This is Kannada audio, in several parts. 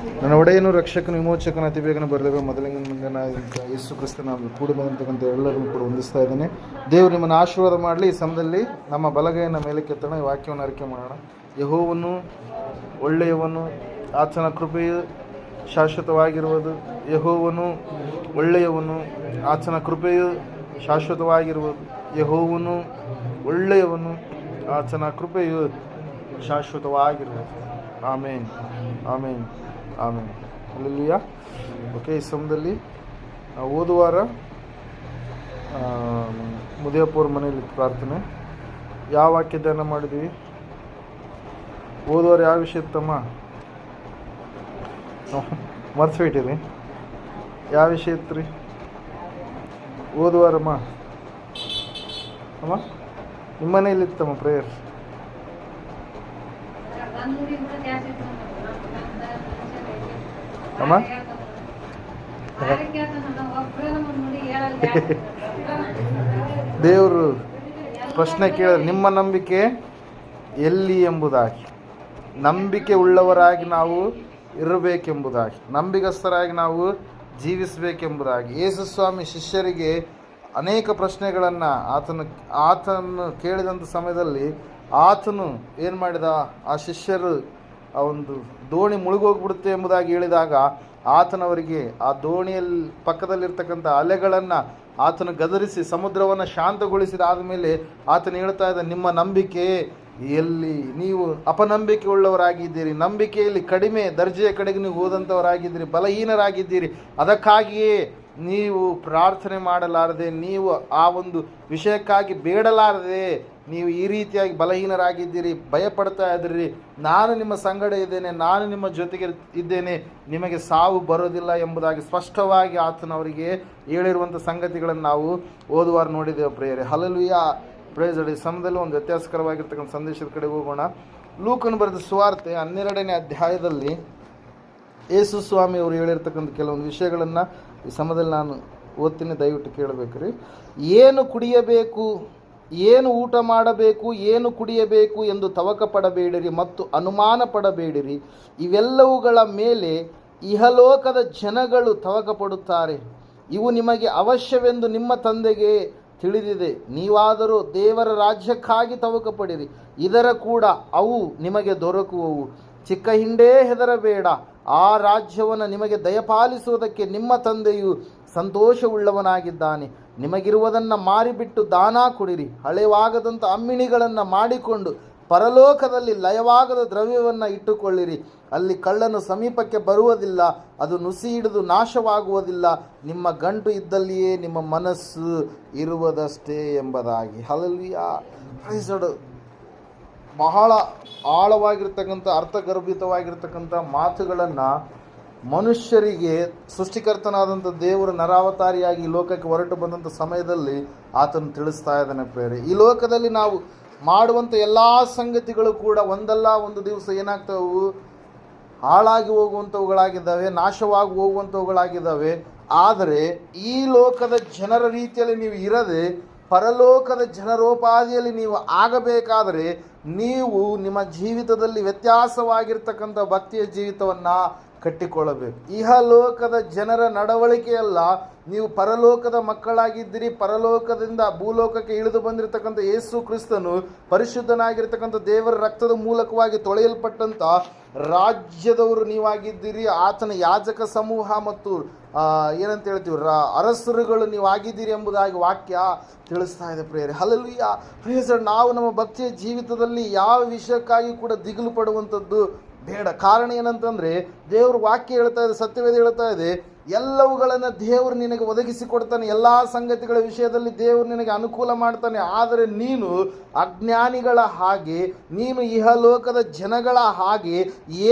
ನನ್ನ ಒಡೆಯನು ರಕ್ಷಕನು ವಿಮೋಚಕನ ಅತಿ ಬೇಗನೆ ಬರಲಿರುವ ಮೊದಲಿನ ಮುಂದಿನ ಯೇಸು ಕ್ರಿಸ್ತನ ಕೂಡ ಬಂದಂತಕ್ಕಂಥ ಎಲ್ಲರನ್ನು ಕೂಡ ಹೊಂದಿಸ್ತಾ ಇದ್ದೇನೆ. ದೇವರು ನಿಮ್ಮನ್ನು ಆಶೀರ್ವಾದ ಮಾಡಲಿ. ಈ ಸಮಯದಲ್ಲಿ ನಮ್ಮ ಬಲಗೈಯನ್ನು ಮೇಲೆ ಕೆತ್ತೋಣ. ಈ ವಾಕ್ಯವನ್ನು ಅರಿಕೆ ಮಾಡೋಣ. ಯಹೋವನ್ನು ಒಳ್ಳೆಯವನು. ಆತನ ಕೃಪೆಯು ಶಾಶ್ವತವಾಗಿರುವುದು. ಯಹೋವನು ಒಳ್ಳೆಯವನು. ಆತನ ಕೃಪೆಯು ಶಾಶ್ವತವಾಗಿರುವುದು. ಯಹೋವನು ಒಳ್ಳೆಯವನು. ಆತನ ಕೃಪೆಯು ಶಾಶ್ವತವಾಗಿರುವುದು. ಆಮೇನ್. ಆಮೇನ್. ಆಮೇನ್ ಅಲ್ಲಿಯ ಓಕೆ ಈ ಸಮಯದಲ್ಲಿ ನಾವು ಓದುವಾರ ಮುದಿಯಪ್ಪವ್ರ ಮನೆಯಲ್ಲಿ ಪ್ರಾರ್ಥನೆ. ಯಾವ ವಾಕ್ಯ ಧ್ಯಾನ ಮಾಡಿದ್ವಿ? ಓದುವಾರ ಯಾವ ವಿಷಯ ತಮ್ಮ ಮರ್ತು ಬಿಟ್ಟಿರಿ ಯಾವ ವಿಷಯ ಇತ್ತು ರೀ ಓದುವಾರಮ್ಮ ಅಮ್ಮ, ನಿಮ್ಮ ಮನೆಯಲ್ಲಿ ಇತ್ತಮ್ಮ ಪ್ರೇಯರ್ ಅಮ್ಮ? ದೇವರು ಪ್ರಶ್ನೆ ಕೇಳಿದ್ರೆ ನಿಮ್ಮ ನಂಬಿಕೆ ಎಲ್ಲಿ ಎಂಬುದಾಗಿ? ನಂಬಿಕೆ ಉಳ್ಳವರಾಗಿ ನಾವು ಇರಬೇಕೆಂಬುದಾಗಿ. ನಂಬಿಗಸ್ತರಾಗಿ ನಾವು ಜೀವಿಸಬೇಕೆಂಬುದಾಗಿ. ಯೇಸುಸ್ವಾಮಿ ಶಿಷ್ಯರಿಗೆ ಅನೇಕ ಪ್ರಶ್ನೆಗಳನ್ನು ಆತನ, ಆತನನ್ನು ಕೇಳಿದಂಥ ಸಮಯದಲ್ಲಿ ಆತನು ಏನು ಮಾಡಿದ? ಆ ಶಿಷ್ಯರು ಆ ಒಂದು ದೋಣಿ ಮುಳುಗೋಗ್ಬಿಡುತ್ತೆ ಎಂಬುದಾಗಿ ಹೇಳಿದಾಗ ಆತನವರಿಗೆ ಆ ದೋಣಿಯಲ್ಲಿ ಪಕ್ಕದಲ್ಲಿರ್ತಕ್ಕಂಥ ಅಲೆಗಳನ್ನು ಆತನು ಗದರಿಸಿ ಸಮುದ್ರವನ್ನು ಶಾಂತಗೊಳಿಸಿದ ಆದಮೇಲೆ ಆತನು ಹೇಳ್ತಾ ಇದ್ದ, ನಿಮ್ಮ ನಂಬಿಕೆ ಎಲ್ಲಿ? ನೀವು ಅಪನಂಬಿಕೆ ಉಳ್ಳವರಾಗಿದ್ದೀರಿ ನಂಬಿಕೆಯಲ್ಲಿ ಕಡಿಮೆ ದರ್ಜೆಯ ಕಡೆಗೆ ನೀವು ಹೋದಂಥವರಾಗಿದ್ದೀರಿ, ಬಲಹೀನರಾಗಿದ್ದೀರಿ. ಅದಕ್ಕಾಗಿಯೇ ನೀವು ಪ್ರಾರ್ಥನೆ ಮಾಡಲಾರದೆ, ನೀವು ಆ ಒಂದು ವಿಷಯಕ್ಕಾಗಿ ಬೇಡಲಾರದೆ ನೀವು ಈ ರೀತಿಯಾಗಿ ಬಲಹೀನರಾಗಿದ್ದೀರಿ, ಭಯಪಡ್ತಾ ಇದ್ದೀರಿ, ನಾನು ನಿಮ್ಮ ಸಂಗಡ ಇದ್ದೇನೆ, ನಾನು ನಿಮ್ಮ ಜೊತೆಗೆ ಇದ್ದೇನೆ, ನಿಮಗೆ ಸಾವು ಬರೋದಿಲ್ಲ ಎಂಬುದಾಗಿ ಸ್ಪಷ್ಟವಾಗಿ ಆತನವರಿಗೆ ಹೇಳಿರುವಂಥ ಸಂಗತಿಗಳನ್ನು ನಾವು ಓದುವಾರ ನೋಡಿದ್ದೇವೆ ಪ್ರೇಯರೆ. ಹಲಲುಯ ಪ್ರೇಜಡಿ ಸಮಯದಲ್ಲಿ ಒಂದು ವ್ಯತ್ಯಾಸಕರವಾಗಿರ್ತಕ್ಕಂಥ ಸಂದೇಶದ ಕಡೆ ಹೋಗೋಣ. ಲೂಕನ್ನು ಬರೆದ ಸುವಾರ್ತೆ ಹನ್ನೆರಡನೇ ಅಧ್ಯಾಯದಲ್ಲಿ ಯೇಸು ಸ್ವಾಮಿ ಅವರು ಹೇಳಿರ್ತಕ್ಕಂಥ ಕೆಲವೊಂದು ವಿಷಯಗಳನ್ನು ಈ ಸಮಯದಲ್ಲಿ ನಾನು ಓದ್ತೀನಿ, ದಯವಿಟ್ಟು ಕೇಳಬೇಕ್ರಿ. ಏನು ಕುಡಿಯಬೇಕು, ಏನು ಊಟ ಮಾಡಬೇಕು, ಏನು ಕುಡಿಯಬೇಕು ಎಂದು ತವಕ ಪಡಬೇಡಿರಿ ಮತ್ತು ಅನುಮಾನ ಪಡಬೇಡಿರಿ ಇವೆಲ್ಲವುಗಳ ಮೇಲೆ ಇಹಲೋಕದ ಜನಗಳು ತವಕ ಪಡುತ್ತಾರೆ ಇವು ನಿಮಗೆ ಅವಶ್ಯವೆಂದು ನಿಮ್ಮ ತಂದೆಗೆ ತಿಳಿದಿದೆ. ನೀವಾದರೂ ದೇವರ ರಾಜ್ಯಕ್ಕಾಗಿ ತವಕ ಪಡಿರಿ ಇದರ ಕೂಡ ಅವು ನಿಮಗೆ ದೊರಕುವವು. ಚಿಕ್ಕ ಹಿಂಡೇ ಹೆದರಬೇಡ. ಆ ರಾಜ್ಯವನ್ನು ನಿಮಗೆ ದಯಪಾಲಿಸುವುದಕ್ಕೆ ನಿಮ್ಮ ತಂದೆಯು ಸಂತೋಷವುಳ್ಳವನಾಗಿದ್ದಾನೆ. ನಿಮಗಿರುವುದನ್ನು ಮಾರಿಬಿಟ್ಟು ದಾನ ಕುಡಿರಿ. ಹಳೆವಾಗದಂಥ ಅಮ್ಮಿಣಿಗಳನ್ನು ಮಾಡಿಕೊಂಡು ಪರಲೋಕದಲ್ಲಿ ಲಯವಾಗದ ದ್ರವ್ಯವನ್ನು ಇಟ್ಟುಕೊಳ್ಳಿರಿ. ಅಲ್ಲಿ ಕಳ್ಳನು ಸಮೀಪಕ್ಕೆ ಬರುವುದಿಲ್ಲ, ಅದು ನುಸಿ ಹಿಡಿದು ನಾಶವಾಗುವುದಿಲ್ಲ. ನಿಮ್ಮ ಗಂಟು ಇದ್ದಲ್ಲಿಯೇ ನಿಮ್ಮ ಮನಸ್ಸು ಇರುವುದಷ್ಟೇ ಎಂಬುದಾಗಿ. ಹಲಲಿಯ ಬಹಳ ಆಳವಾಗಿರ್ತಕ್ಕಂಥ, ಅರ್ಥಗರ್ಭಿತವಾಗಿರ್ತಕ್ಕಂಥ ಮಾತುಗಳನ್ನು ಮನುಷ್ಯರಿಗೆ ಸೃಷ್ಟಿಕರ್ತನಾದಂಥ ದೇವರು ನರಾವತಾರಿಯಾಗಿ ಲೋಕಕ್ಕೆ ಹೊರಟು ಬಂದಂಥ ಸಮಯದಲ್ಲಿ ಆತನು ತಿಳಿಸ್ತಾ ಇದ್ದಾನೆ ಬೇರೆ ಈ ಲೋಕದಲ್ಲಿ ನಾವು ಮಾಡುವಂಥ ಎಲ್ಲ ಸಂಗತಿಗಳು ಕೂಡ ಒಂದಲ್ಲ, ಒಂದು ದಿವಸ ಏನಾಗ್ತವು? ಹಾಳಾಗಿ ಹೋಗುವಂಥವುಗಳಾಗಿದ್ದಾವೆ, ನಾಶವಾಗಿ ಹೋಗುವಂಥವುಗಳಾಗಿದ್ದಾವೆ. ಆದರೆ ಈ ಲೋಕದ ಜನರ ರೀತಿಯಲ್ಲಿ ನೀವು ಇರದೆ ಪರಲೋಕದ ಜನರೋಪಾದಿಯಲ್ಲಿ ನೀವು ಆಗಬೇಕಾದರೆ ನೀವು ನಿಮ್ಮ ಜೀವಿತದಲ್ಲಿ ವ್ಯತ್ಯಾಸವಾಗಿರ್ತಕ್ಕಂಥ ಭಕ್ತಿಯ ಜೀವಿತವನ್ನು ಕಟ್ಟಿಕೊಳ್ಳಬೇಕು. ಇಹಲೋಕದ ಜನರ ನಡವಳಿಕೆಯಲ್ಲ, ನೀವು ಪರಲೋಕದ ಮಕ್ಕಳಾಗಿದ್ದೀರಿ, ಪರಲೋಕದಿಂದ ಭೂಲೋಕಕ್ಕೆ ಇಳಿದು ಬಂದಿರತಕ್ಕಂಥ ಯೇಸು ಕ್ರಿಸ್ತನು ಪರಿಶುದ್ಧನಾಗಿರ್ತಕ್ಕಂಥ ದೇವರ ರಕ್ತದ ಮೂಲಕವಾಗಿ ತೊಳೆಯಲ್ಪಟ್ಟಂಥ ರಾಜ್ಯದವರು ನೀವಾಗಿದ್ದೀರಿ. ಆತನ ಯಾಜಕ ಸಮೂಹ ಮತ್ತು ಏನಂತ ಹೇಳ್ತೀವಿ ರಾ ಅರಸರುಗಳು ನೀವು ಆಗಿದ್ದೀರಿ ಎಂಬುದಾಗಿ ವಾಕ್ಯ ತಿಳಿಸ್ತಾ ಇದೆ ಪ್ರೇಯರೆ. ಹಲಲುಯ್ಯ ಪ್ರೇಸರ್ ನಾವು ನಮ್ಮ ಭಕ್ತಿಯ ಜೀವಿತದಲ್ಲಿ ಯಾವ ವಿಷಯಕ್ಕಾಗಿ ಕೂಡ ದಿಗಿಲು ಪಡುವಂಥದ್ದು ಬೇಡ. ಕಾರಣ ಏನಂತಂದರೆ, ದೇವ್ರ ವಾಕ್ಯ ಹೇಳ್ತಾ ಇದೆ, ಸತ್ಯವೇದ ಹೇಳ್ತಾ ಇದೆ ಎಲ್ಲವುಗಳನ್ನು ದೇವರು ನಿನಗೆ ಒದಗಿಸಿ ಕೊಡ್ತಾನೆ ಎಲ್ಲ ಸಂಗತಿಗಳ ವಿಷಯದಲ್ಲಿ ದೇವರು ನಿನಗೆ ಅನುಕೂಲ ಮಾಡ್ತಾನೆ. ಆದರೆ ನೀನು ಅಜ್ಞಾನಿಗಳ ಹಾಗೆ, ನೀನು ಇಹಲೋಕದ ಜನಗಳ ಹಾಗೆ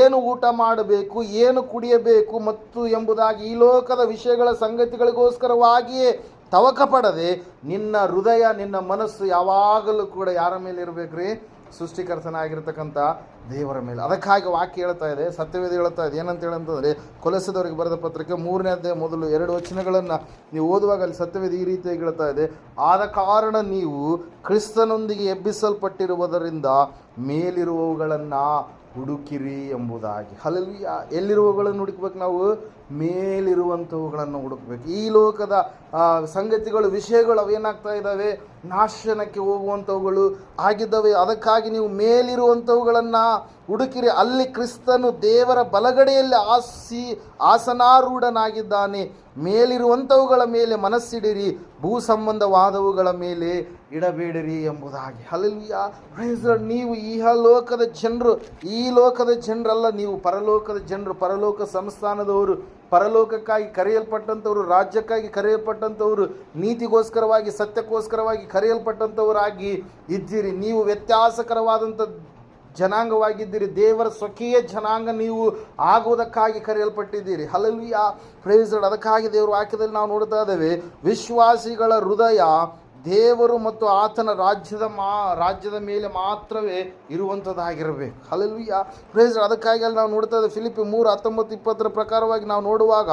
ಏನು ಊಟ ಮಾಡಬೇಕು, ಏನು ಕುಡಿಯಬೇಕು ಮತ್ತು ಎಂಬುದಾಗಿ ಈ ಲೋಕದ ವಿಷಯಗಳ ಸಂಗತಿಗಳಿಗೋಸ್ಕರವಾಗಿಯೇ ತವಕ ಪಡದೆ ನಿನ್ನ ಹೃದಯ, ನಿನ್ನ ಮನಸ್ಸು ಯಾವಾಗಲೂ ಕೂಡ ಯಾರ ಮೇಲೆ ಇರಬೇಕ್ರಿ ಸೃಷ್ಟಿಕರ್ತನಾಗಿರ್ತಕ್ಕಂಥ ದೇವರ ಮೇಲೆ. ಅದಕ್ಕಾಗಿ ವಾಕ್ಯ ಹೇಳ್ತಾ ಇದೆ, ಸತ್ಯವೇದ ಹೇಳ್ತಾ ಇದೆ. ಏನಂತ ಹೇಳಂತಂದರೆ ಕೊಲಸದವರಿಗೆ ಬರೆದ ಪತ್ರಿಕೆ ಮೂರನೇ ಅಧ್ಯಾಯ ಮೊದಲು ಎರಡು ವಚನಗಳನ್ನು ನೀವು ಓದುವಾಗ ಅಲ್ಲಿ ಸತ್ಯವೇದ ಈ ರೀತಿಯಾಗಿ ಹೇಳ್ತಾ ಇದೆ, ಆದ ಕಾರಣ ನೀವು ಕ್ರಿಸ್ತನೊಂದಿಗೆ ಎಬ್ಬಿಸಲ್ಪಟ್ಟಿರುವುದರಿಂದ ಮೇಲಿರುವವುಗಳನ್ನು ಹುಡುಕಿರಿ ಎಂಬುದಾಗಿ. ಅಲ್ಲಿ ಎಲ್ಲಿರುವವುಗಳನ್ನು ಹುಡುಕ್ಬೇಕು ನಾವು? ಮೇಲಿರುವಂಥವುಗಳನ್ನು ಹುಡುಕ್ಬೇಕು. ಈ ಲೋಕದ ಸಂಗತಿಗಳು, ವಿಷಯಗಳು ಅವೇನಾಗ್ತಾ ಇದ್ದಾವೆ? ನಾಶನಕ್ಕೆ ಹೋಗುವಂಥವುಗಳು ಆಗಿದ್ದಾವೆ. ಅದಕ್ಕಾಗಿ ನೀವು ಮೇಲಿರುವಂಥವುಗಳನ್ನು ಹುಡುಕಿರಿ. ಅಲ್ಲಿ ಕ್ರಿಸ್ತನು ದೇವರ ಬಲಗಡೆಯಲ್ಲಿ ಆಸಿ, ಆಸನಾರೂಢನಾಗಿದ್ದಾನೆ. ಮೇಲಿರುವಂಥವುಗಳ ಮೇಲೆ ಮನಸ್ಸಿಡಿರಿ. ಭೂ ಸಂಬಂಧವಾದವುಗಳ ಮೇಲೆ ಇಡಬೇಡಿರಿ ಎಂಬುದಾಗಿ. ಅಲ್ಲಿಯ ನೀವು ಇಹ ಲೋಕದ ಜನರು, ಈ ಲೋಕದ ಜನರಲ್ಲ, ನೀವು ಪರಲೋಕದ ಜನರು, ಪರಲೋಕ ಸಂಸ್ಥಾನದವರು. ಪರಲೋಕಕ್ಕಾಗಿ ಕರೆಯಲ್ಪಟ್ಟಂಥವರು, ರಾಜ್ಯಕ್ಕಾಗಿ ಕರೆಯಲ್ಪಟ್ಟಂಥವರು, ನೀತಿಗೋಸ್ಕರವಾಗಿ, ಸತ್ಯಕ್ಕೋಸ್ಕರವಾಗಿ ಕರೆಯಲ್ಪಟ್ಟಂಥವರಾಗಿ ಇದ್ದೀರಿ. ನೀವು ವ್ಯತ್ಯಾಸಕರವಾದಂಥ ಜನಾಂಗವಾಗಿದ್ದೀರಿ. ದೇವರ ಸ್ವಕೀಯ ಜನಾಂಗ ನೀವು ಆಗುವುದಕ್ಕಾಗಿ ಕರೆಯಲ್ಪಟ್ಟಿದ್ದೀರಿ. ಹಲಲಿಯ ಪ್ರೈಸ್ಡ್ ಅದಕ್ಕಾಗಿ ದೇವರು ವಾಕ್ಯದಲ್ಲಿ ನಾವು ನೋಡ್ತಾ ಇದ್ದೇವೆ, ವಿಶ್ವಾಸಿಗಳ ಹೃದಯ ದೇವರು ಮತ್ತು ಆತನ ರಾಜ್ಯದ ಮಾ, ರಾಜ್ಯದ ಮೇಲೆ ಮಾತ್ರವೇ ಇರುವಂಥದ್ದಾಗಿರಬೇಕು ಹಲಲಿಯ ಪ್ರೇಸ್ ಅದಕ್ಕಾಗಿ ಅಲ್ಲಿ ನಾವು ನೋಡ್ತಾ ಇದ್ದೇವೆ. ಫಿಲಿಪ್ ಮೂರು ಹತ್ತೊಂಬತ್ತು ಇಪ್ಪತ್ತರ ಪ್ರಕಾರವಾಗಿ ನಾವು ನೋಡುವಾಗ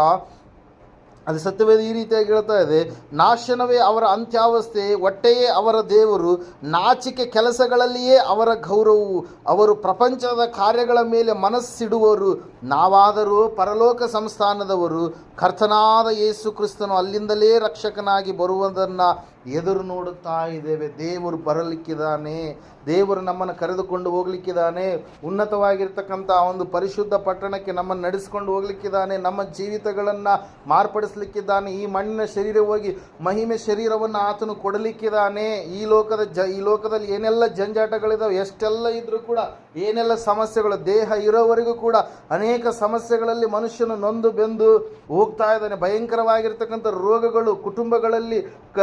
ಅದು ಸತ್ಯವೇದ ಈ ರೀತಿಯಾಗಿ ಹೇಳ್ತಾ ಇದೆ, ನಾಶನವೇ ಅವರ ಅಂತ್ಯಾವಸ್ಥೆ ಒಟ್ಟೆಯೇ ಅವರ ದೇವರು, ನಾಚಿಕೆ ಕೆಲಸಗಳಲ್ಲಿಯೇ ಅವರ ಗೌರವವು. ಅವರು ಪ್ರಪಂಚದ ಕಾರ್ಯಗಳ ಮೇಲೆ ಮನಸ್ಸಿಡುವರು. ನಾವಾದರೂ ಪರಲೋಕ ಸಂಸ್ಥಾನದವರು. ಕರ್ತನಾದ ಯೇಸು ಕ್ರಿಸ್ತನು ಅಲ್ಲಿಂದಲೇ ರಕ್ಷಕನಾಗಿ ಬರುವುದನ್ನು ಎದುರು ನೋಡುತ್ತಾ ಇದ್ದೇವೆ. ದೇವರು ಬರಲಿಕ್ಕಿದ್ದಾನೆ. ದೇವರು ನಮ್ಮನ್ನು ಕರೆದುಕೊಂಡು ಹೋಗ್ಲಿಕ್ಕಿದ್ದಾನೆ. ಉನ್ನತವಾಗಿರ್ತಕ್ಕಂಥ ಒಂದು ಪರಿಶುದ್ಧ ಪಟ್ಟಣಕ್ಕೆ ನಮ್ಮನ್ನು ನಡೆಸಿಕೊಂಡು ಹೋಗ್ಲಿಕ್ಕಿದ್ದಾನೆ. ನಮ್ಮ ಜೀವಿತಗಳನ್ನು ಮಾರ್ಪಡಿಸ್ಲಿಕ್ಕಿದ್ದಾನೆ. ಈ ಮಣ್ಣಿನ ಶರೀರ ಹೋಗಿ ಮಹಿಮೆ ಶರೀರವನ್ನು ಆತನು ಕೊಡಲಿಕ್ಕಿದ್ದಾನೆ. ಈ ಲೋಕದ ಜ, ಈ ಲೋಕದಲ್ಲಿ ಏನೆಲ್ಲ ಜಂಜಾಟಗಳಿದಾವೆ, ಎಷ್ಟೆಲ್ಲ ಇದ್ರೂ ಕೂಡ, ಏನೆಲ್ಲ ಸಮಸ್ಯೆಗಳು, ದೇಹ ಇರೋವರೆಗೂ ಕೂಡ ಅನೇಕ ಸಮಸ್ಯೆಗಳಲ್ಲಿ ಮನುಷ್ಯನು ನೊಂದು ಬೆಂದು ಹೋಗ್ತಾ ಇದ್ದಾನೆ. ಭಯಂಕರವಾಗಿರ್ತಕ್ಕಂಥ ರೋಗಗಳು ಕುಟುಂಬಗಳಲ್ಲಿ ಕ